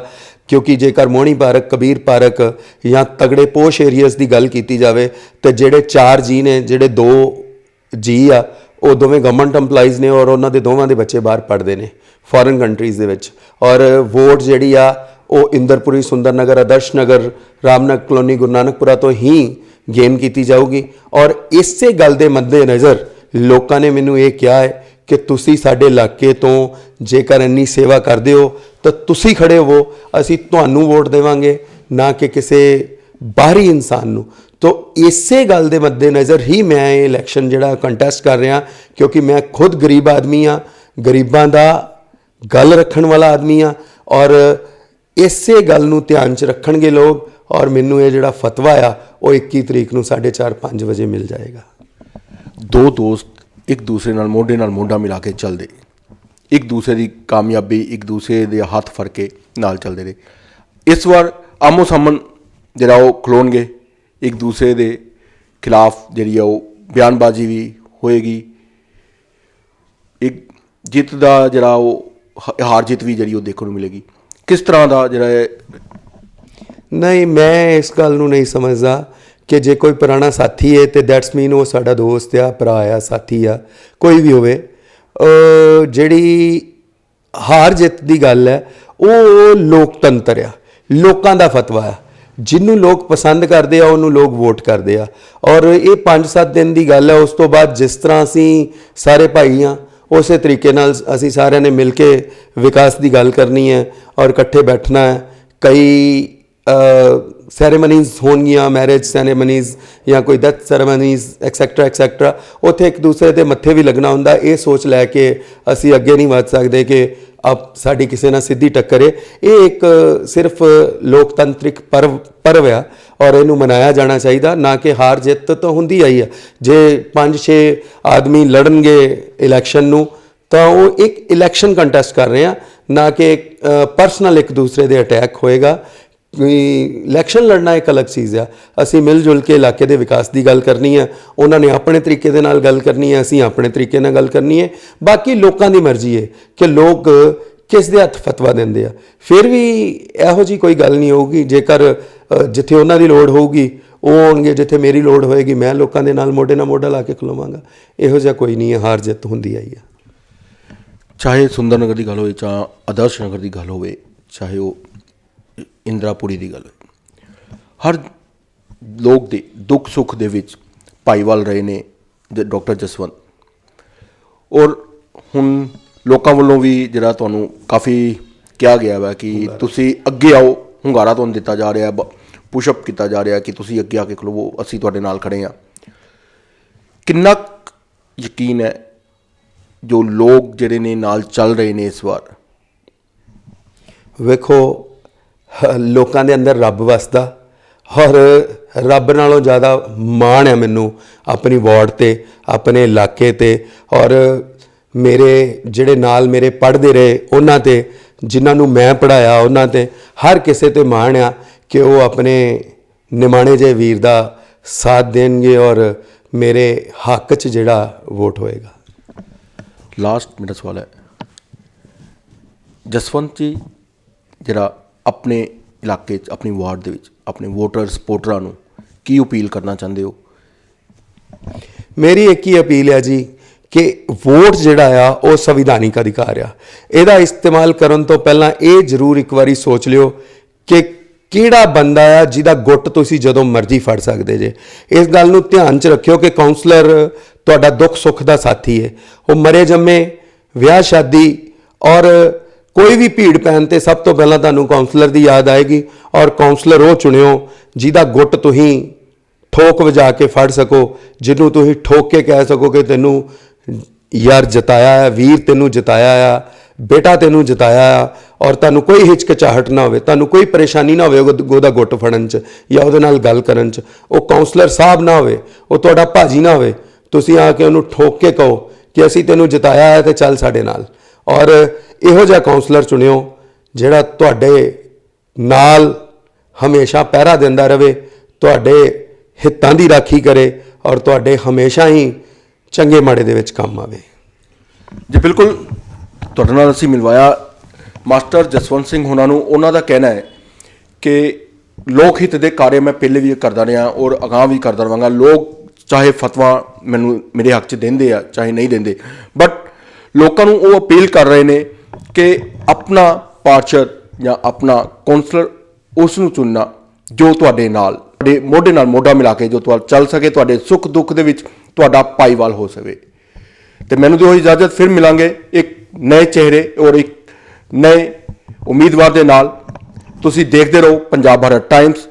ਕਿਉਂਕਿ ਜੇਕਰ ਮੋਹਣੀ ਪਾਰਕ, ਕਬੀਰ ਪਾਰਕ ਜਾਂ ਤਗੜੇ ਪੋਸ਼ ਏਰੀਆਜ਼ ਦੀ ਗੱਲ ਕੀਤੀ ਜਾਵੇ, ਤੇ ਜਿਹੜੇ 4 ਜੀ ਨੇ, ਜਿਹੜੇ ਦੋ ਜੀ ਆ, ਉਹ ਦੋਵੇਂ ਗਵਰਨਮੈਂਟ EMPLOYEES ਨੇ ਔਰ ਉਹਨਾਂ ਦੇ ਦੋਵਾਂ ਦੇ ਬੱਚੇ ਬਾਹਰ ਪੜ੍ਹਦੇ ਨੇ ਫੋਰਨ ਕੰਟਰੀਜ਼ ਦੇ ਵਿੱਚ। ਔਰ ਵੋਟ ਜਿਹੜੀ ਆ, ਉਹ ਇੰਦਰਪੁਰੀ ਸੁੰਦਰਨਗਰ, ਆਦਰਸ਼ ਨਗਰ, ਰਾਮਨਗਰ ਕਲੋਨੀ, ਗੁਰੂ ਨਾਨਕਪੁਰਾ ਤੋਂ ਹੀ ਗੇਨ ਕੀਤੀ ਜਾਊਗੀ। ਔਰ ਇਸੇ ਗੱਲ ਦੇ ਮੱਦੇ ਨਜ਼ਰ ਲੋਕਾਂ ਨੇ ਮੈਨੂੰ ਇਹ ਕਿਹਾ ਹੈ ਕਿ ਤੁਸੀਂ ਸਾਡੇ ਇਲਾਕੇ ਤੋਂ ਜੇਕਰ ਇੰਨੀ ਸੇਵਾ ਕਰਦੇ ਹੋ, ਤਾਂ ਤੁਸੀਂ ਖੜੇ ਹੋਵੋ, ਅਸੀਂ ਤੁਹਾਨੂੰ ਵੋਟ ਦੇਵਾਂਗੇ, ਨਾ ਕਿ ਕਿਸੇ ਬਾਹਰੀ ਇਨਸਾਨ ਨੂੰ। ਤੋ ਇਸੇ ਗੱਲ ਦੇ ਮੱਦੇ ਨਜ਼ਰ ਹੀ ਮੈਂ ਇਹ ਇਲੈਕਸ਼ਨ ਜਿਹੜਾ ਕੰਟੈਸਟ ਕਰ ਰਿਹਾ, ਕਿਉਂਕਿ ਮੈਂ ਖੁਦ ਗਰੀਬ ਆਦਮੀ ਆ ਗਰੀਬਾਂ ਦਾ ਗੱਲ ਰੱਖਣ ਵਾਲਾ ਆਦਮੀ ਆ ਔਰ ਇਸੇ ਗੱਲ ਨੂੰ ਧਿਆਨ 'ਚ ਰੱਖਣਗੇ ਲੋਕ, ਔਰ ਮੈਨੂੰ ਇਹ ਜਿਹੜਾ ਫਤਵਾ ਆ, ਉਹ 21 ਤਰੀਕ ਨੂੰ 4:30 5 ਵਜੇ ਮਿਲ ਜਾਏਗਾ। ਦੋ ਦੋਸਤ ਇੱਕ ਦੂਸਰੇ ਨਾਲ ਮੋਢੇ ਨਾਲ ਮੋਢਾ ਮਿਲਾ ਕੇ ਚੱਲਦੇ। ਇੱਕ ਦੂਸਰੇ ਦੀ ਕਾਮਯਾਬੀ, ਇੱਕ ਦੂਸਰੇ ਦੇ ਹੱਥ ਫੜ ਕੇ ਨਾਲ ਚੱਲਦੇ ਨੇ ਇਸ ਵਾਰ ਆਮੋ ਸਾਹਮਣ ਜਿਹੜਾ ਉਹ ਖਲੋਣਗੇ, ਇੱਕ ਦੂਸਰੇ ਦੇ ਖਿਲਾਫ ਜਿਹੜੀ ਆ ਉਹ ਬਿਆਨਬਾਜ਼ੀ ਵੀ ਹੋਏਗੀ। ਇੱਕ ਜਿੱਤ ਦਾ ਜਿਹੜਾ ਉਹ ਹਾਰ ਜਿੱਤ ਵੀ ਜਿਹੜੀ ਉਹ ਦੇਖਣ ਨੂੰ ਮਿਲੇਗੀ। ਕਿਸ ਤਰ੍ਹਾਂ ਦਾ ਜਿਹੜਾ ਹੈ ਨਹੀਂ, ਮੈਂ ਇਸ ਗੱਲ ਨੂੰ ਨਹੀਂ ਸਮਝਦਾ। ਕਿ ਜੇ ਕੋਈ ਪੁਰਾਣਾ ਸਾਥੀ ਹੈ ਤੇ ਦੈਟਸ ਮੀਨ ਉਹ ਸਾਡਾ ਦੋਸਤ ਆ, ਭਰਾ ਆ, ਸਾਥੀ ਆ, ਕੋਈ ਵੀ ਹੋਵੇ ਜਿਹੜੀ ਹਾਰ ਜਿੱਤ ਦੀ ਗੱਲ ਹੈ, ਉਹ ਲੋਕਤੰਤਰ ਆ, ਲੋਕਾਂ ਦਾ ਫਤਵਾ ਆ। ਜਿਹਨੂੰ ਲੋਕ ਪਸੰਦ ਕਰਦੇ ਆ, ਉਹਨੂੰ ਲੋਕ ਵੋਟ ਕਰਦੇ ਆ। ਔਰ ਇਹ 5-7 ਦਿਨ ਦੀ ਗੱਲ ਹੈ, ਉਸ ਤੋਂ ਬਾਅਦ ਜਿਸ ਤਰ੍ਹਾਂ ਅਸੀਂ ਸਾਰੇ ਭਾਈ ਆ, ਉਸੇ ਤਰੀਕੇ ਨਾਲ ਅਸੀਂ ਸਾਰਿਆਂ ਨੇ ਮਿਲ ਕੇ ਵਿਕਾਸ ਦੀ ਗੱਲ ਕਰਨੀ ਹੈ ਔਰ ਇਕੱਠੇ ਬੈਠਣਾ ਹੈ। ਕਈ ਸੈਰੇਮਨੀਜ਼ ਹੋਣਗੀਆਂ ਮੈਰਿਜ ਸੈਰੇਮਨੀਜ਼ ਜਾਂ ਕੋਈ ਡੈਥ ਸੈਰੇਮਨੀਜ਼ ਐਕਸੈਟਰਾ ਐਕਸੈਕਟਰਾ ਉੱਥੇ ਇੱਕ ਦੂਸਰੇ ਦੇ ਮੱਥੇ ਵੀ ਲੱਗਣਾ ਹੁੰਦਾ। ਇਹ ਸੋਚ ਲੈ ਕੇ ਅਸੀਂ ਅੱਗੇ ਨਹੀਂ ਵਧ ਸਕਦੇ ਕਿ ਆਪ ਸਾਡੀ ਕਿਸੇ ਨਾਲ ਸਿੱਧੀ ਟੱਕਰ ਹੈ ਇਹ ਇੱਕ ਸਿਰਫ ਲੋਕਤੰਤਰਿਕ ਪਰਵ ਪਰਵ ਆ ਔਰ ਇਹਨੂੰ ਮਨਾਇਆ ਜਾਣਾ ਚਾਹੀਦਾ, ਨਾ ਕਿ ਹਾਰ ਜਿੱਤ ਤਾਂ ਹੁੰਦੀ ਆਈ ਆ। ਜੇ 5-6 ਆਦਮੀ ਲੜਨਗੇ ਇਲੈਕਸ਼ਨ ਨੂੰ, ਤਾਂ ਉਹ ਇੱਕ ਇਲੈਕਸ਼ਨ ਕੰਟੈਸਟ ਕਰ ਰਹੇ ਆ, ਨਾ ਕਿ ਪਰਸਨਲ ਇੱਕ ਦੂਸਰੇ ਦੇ ਅਟੈਕ ਹੋਏਗਾ। ਇਲੈਕਸ਼ਨ ਲੜਨਾ ਇੱਕ ਅਲੱਗ ਚੀਜ਼ ਆ। ਅਸੀਂ ਮਿਲ ਜੁਲ ਕੇ ਇਲਾਕੇ ਦੇ ਵਿਕਾਸ ਦੀ ਗੱਲ ਕਰਨੀ ਹੈ ਉਹਨਾਂ ਨੇ ਆਪਣੇ ਤਰੀਕੇ ਦੇ ਨਾਲ ਗੱਲ ਕਰਨੀ ਹੈ ਅਸੀਂ ਆਪਣੇ ਤਰੀਕੇ ਨਾਲ ਗੱਲ ਕਰਨੀ ਹੈ ਬਾਕੀ ਲੋਕਾਂ ਦੀ ਮਰਜ਼ੀ ਹੈ ਕਿ ਲੋਕ ਕਿਸ ਦੇ ਹੱਥ ਫਤਵਾ ਦਿੰਦੇ ਆ। ਫਿਰ ਵੀ ਇਹੋ ਜੀ ਕੋਈ ਗੱਲ ਨਹੀਂ ਹੋਊਗੀ। ਜੇਕਰ ਜਿੱਥੇ ਉਹਨਾਂ ਦੀ ਲੋੜ ਹੋਊਗੀ, ਉਹ ਆਉਣਗੇ, ਜਿੱਥੇ ਮੇਰੀ ਲੋੜ ਹੋਏਗੀ, ਮੈਂ ਲੋਕਾਂ ਦੇ ਨਾਲ ਮੋਢੇ ਨਾਲ ਮੋਢਾ ਲਾ ਕੇ ਖਲੋਵਾਂਗਾ। ਇਹੋ ਜਿਹਾ ਕੋਈ ਨਹੀਂ ਹੈ ਹਾਰ ਜਿੱਤ ਹੁੰਦੀ ਆਈ ਹੈ ਚਾਹੇ ਸੁੰਦਰਨਗਰ ਦੀ ਗੱਲ ਹੋਵੇ ਚਾਹੇ ਆਦਰਸ਼ ਨਗਰ ਦੀ ਗੱਲ ਹੋਵੇ, ਚਾਹੇ ਉਹ ਇੰਦਰਾਪੁਰੀ ਦੀ ਗੱਲ ਹੋਵੇ ਹਰ ਲੋਕ ਦੇ ਦੁੱਖ ਸੁੱਖ ਦੇ ਵਿੱਚ ਭਾਈਵਾਲ ਰਹੇ ਨੇ ਡਾਕਟਰ ਜਸਵੰਤ। ਔਰ ਹੁਣ ਲੋਕਾਂ ਵੱਲੋਂ ਵੀ ਜਿਹੜਾ ਤੁਹਾਨੂੰ ਕਾਫੀ ਕਿਹਾ ਗਿਆ ਵਾ ਕਿ ਤੁਸੀਂ ਅੱਗੇ ਆਓ ਹੁੰਗਾਰਾ ਤੁਹਾਨੂੰ ਦਿੱਤਾ ਜਾ ਰਿਹਾ ਪੁਸ਼ ਅਪ ਕੀਤਾ ਜਾ ਰਿਹਾ ਕਿ ਤੁਸੀਂ ਅੱਗੇ ਆ ਕੇ ਖਲੋਵੋ ਅਸੀਂ ਤੁਹਾਡੇ ਨਾਲ ਖੜੇ ਆ ਕਿੰਨਾ ਯਕੀਨ ਹੈ ਜੋ ਲੋਕ ਜਿਹੜੇ ਨੇ ਨਾਲ ਚੱਲ ਰਹੇ ਨੇ ਇਸ ਵਾਰ? ਵੇਖੋ ਲੋਕਾਂ ਦੇ ਅੰਦਰ ਰੱਬ ਵਸਦਾ। ਔਰ ਰੱਬ ਨਾਲੋਂ ਜ਼ਿਆਦਾ ਮਾਣ ਹੈ ਮੈਨੂੰ ਆਪਣੀ ਵਾਰਡ ਤੇ, ਆਪਣੇ ਇਲਾਕੇ ਤੇ। ਔਰ ਮੇਰੇ ਜਿਹੜੇ ਨਾਲ ਮੇਰੇ ਪੜ੍ਹਦੇ ਰਹੇ ਉਹਨਾਂ ਤੇ, ਜਿਨ੍ਹਾਂ ਨੂੰ ਮੈਂ ਪੜਾਇਆ ਉਹਨਾਂ ਤੇ, ਹਰ ਕਿਸੇ ਤੇ ਮਾਣ ਆ ਕਿ ਉਹ ਆਪਣੇ ਨਿਮਾਣੇ ਜੇ ਵੀਰ ਦਾ ਸਾਥ ਦੇਣਗੇ ਔਰ ਮੇਰੇ ਹੱਕ 'ਚ ਜਿਹੜਾ ਵੋਟ ਹੋਏਗਾ। ਲਾਸਟ ਮੇਰਾ ਸਵਾਲ ਹੈ। ਜਸਵੰਤ ਜੀ, ਜਿਹੜਾ ਆਪਣੇ ਇਲਾਕੇ 'ਚ, ਆਪਣੀ ਵਾਰਡ ਦੇ ਵਿੱਚ, ਆਪਣੇ ਵੋਟਰ ਸਪੋਰਟਰਾਂ ਨੂੰ ਕੀ ਅਪੀਲ ਕਰਨਾ ਚਾਹੁੰਦੇ ਹੋ? ਮੇਰੀ ਇੱਕ ਹੀ ਅਪੀਲ ਹੈ ਜੀ ਕਿ ਵੋਟ ਜਿਹੜਾ ਆ, ਉਹ ਸੰਵਿਧਾਨਿਕ ਅਧਿਕਾਰ ਆ। ਇਹਦਾ ਇਸਤੇਮਾਲ ਕਰਨ ਤੋਂ ਪਹਿਲਾਂ ਇਹ ਜ਼ਰੂਰ ਇੱਕ ਵਾਰੀ ਸੋਚ ਲਿਓ ਕਿ ਕਿਹੜਾ ਬੰਦਾ ਆ ਜਿਹਦਾ ਗੁੱਟ ਤੁਸੀਂ ਜਦੋਂ ਮਰਜ਼ੀ ਫੜ ਸਕਦੇ ਜੇ। ਇਸ ਗੱਲ ਨੂੰ ਧਿਆਨ 'ਚ ਰੱਖਿਓ ਕਿ ਕਾਉਂਸਲਰ ਤੁਹਾਡਾ ਦੁੱਖ ਸੁੱਖ ਦਾ ਸਾਥੀ ਹੈ ਉਹ ਮਰੇ ਜੰਮੇ ਵਿਆਹ ਸ਼ਾਦੀ ਔਰ ਕੋਈ ਵੀ ਭੀੜ ਪੈਣ ਤੇ ਸਭ ਤੋਂ ਪਹਿਲਾਂ ਤੁਹਾਨੂੰ ਕਾਉਂਸਲਰ ਦੀ ਯਾਦ ਆਏਗੀ ਔਰ ਕਾਉਂਸਲਰ ਉਹ ਚੁਣਿਓ ਜਿਹਦਾ ਗੁੱਟ ਤੁਸੀਂ ਠੋਕ ਵਜਾ ਕੇ ਫੜ ਸਕੋ, ਜਿਹਨੂੰ ਤੁਸੀਂ ਠੋਕ ਕੇ ਕਹਿ ਸਕੋ ਕਿ ਤੈਨੂੰ ਯਾਰ ਜਿਤਾਇਆ ਹੈ ਵੀਰ ਤੈਨੂੰ ਜਿਤਾਇਆ ਆ, ਬੇਟਾ ਤੈਨੂੰ ਜਿਤਾਇਆ ਆ ਔਰ ਤੁਹਾਨੂੰ ਕੋਈ ਹਿਚਕਚਾਹਟ ਨਾ ਹੋਵੇ, ਤੁਹਾਨੂੰ ਕੋਈ ਪਰੇਸ਼ਾਨੀ ਨਾ ਹੋਵੇ ਉਹਦਾ ਗੁੱਟ ਫੜਨ ਚ ਜਾਂ ਉਹਦੇ ਨਾਲ ਗੱਲ ਕਰਨ ਚ, ਉਹ ਕਾਉਂਸਲਰ ਸਾਹਿਬ ਨਾ ਹੋਵੇ, ਉਹ ਤੁਹਾਡਾ ਭਾਜੀ ਨਾ ਹੋਵੇ, ਤੁਸੀਂ ਆ ਕੇ ਉਹਨੂੰ ਠੋਕ ਕੇ ਕਹੋ ਕਿ ਅਸੀਂ ਤੈਨੂੰ ਜਿਤਾਇਆ ਹੈ ਤੇ ਚੱਲ ਸਾਡੇ ਨਾਲ। ਔਰ ਇਹੋ ਜਿਹਾ ਕਾਉਂਸਲਰ ਚੁਣਿਓ ਜਿਹੜਾ ਤੁਹਾਡੇ ਨਾਲ ਹਮੇਸ਼ਾ ਪਹਿਰਾ ਦਿੰਦਾ ਰਹੇ, ਤੁਹਾਡੇ ਹਿੱਤਾਂ ਦੀ ਰਾਖੀ ਕਰੇ ਔਰ ਤੁਹਾਡੇ ਹਮੇਸ਼ਾ ਹੀ ਚੰਗੇ ਮਾੜੇ ਦੇ ਵਿੱਚ ਕੰਮ ਆਵੇ। ਜੀ, ਬਿਲਕੁਲ। ਤੁਹਾਡੇ ਨਾਲ ਅਸੀਂ ਮਿਲਵਾਇਆ ਮਾਸਟਰ ਜਸਵੰਤ ਸਿੰਘ ਹੁਣਾਂ ਨੂੰ। ਉਹਨਾਂ ਦਾ ਕਹਿਣਾ ਹੈ ਕਿ ਲੋਕ ਹਿੱਤ ਦੇ ਕਾਰਜ ਮੈਂ ਪਹਿਲੇ ਵੀ ਕਰਦਾ ਰਿਹਾ ਔਰ ਅਗਾਂਹ ਵੀ ਕਰਦਾ ਰਵਾਂਗਾ ਲੋਕ ਚਾਹੇ ਫਤਵਾ ਮੈਨੂੰ ਮੇਰੇ ਹੱਕ 'ਚ ਦਿੰਦੇ ਆ, ਚਾਹੇ ਨਹੀਂ ਦਿੰਦੇ। ਬਟ ਲੋਕਾਂ ਨੂੰ ਉਹ ਅਪੀਲ ਕਰ ਰਹੇ ਨੇ ਕਿ ਆਪਣਾ ਪਾਰਸ਼ਦ ਜਾਂ ਆਪਣਾ ਕਾਉਂਸਲਰ ਉਸ ਨੂੰ ਚੁਣਨਾ, ਜੋ ਤੁਹਾਡੇ ਨਾਲ, ਤੁਹਾਡੇ ਮੋਢੇ ਨਾਲ ਮੋਢਾ ਮਿਲਾ ਕੇ ਜੋ ਤੁਹਾਡਾ ਚੱਲ ਸਕੇ, ਤੁਹਾਡੇ ਸੁੱਖ ਦੁੱਖ ਦੇ ਵਿੱਚ ਤੁਹਾਡਾ ਭਾਈਵਾਲ ਹੋ ਸਕੇ। ਤੇ ਮੈਨੂੰ ਦਿਓ ਇਜਾਜ਼ਤ ਫਿਰ ਮਿਲਾਂਗੇ, ਇੱਕ ਨਏ ਚਿਹਰੇ ਔਰ ਇੱਕ ਨਏ ਉਮੀਦਵਾਰ ਦੇ ਨਾਲ। ਤੁਸੀਂ ਦੇਖਦੇ ਰਹੋ ਪੰਜਾਬ ਭਾਰਤ ਟਾਈਮਸ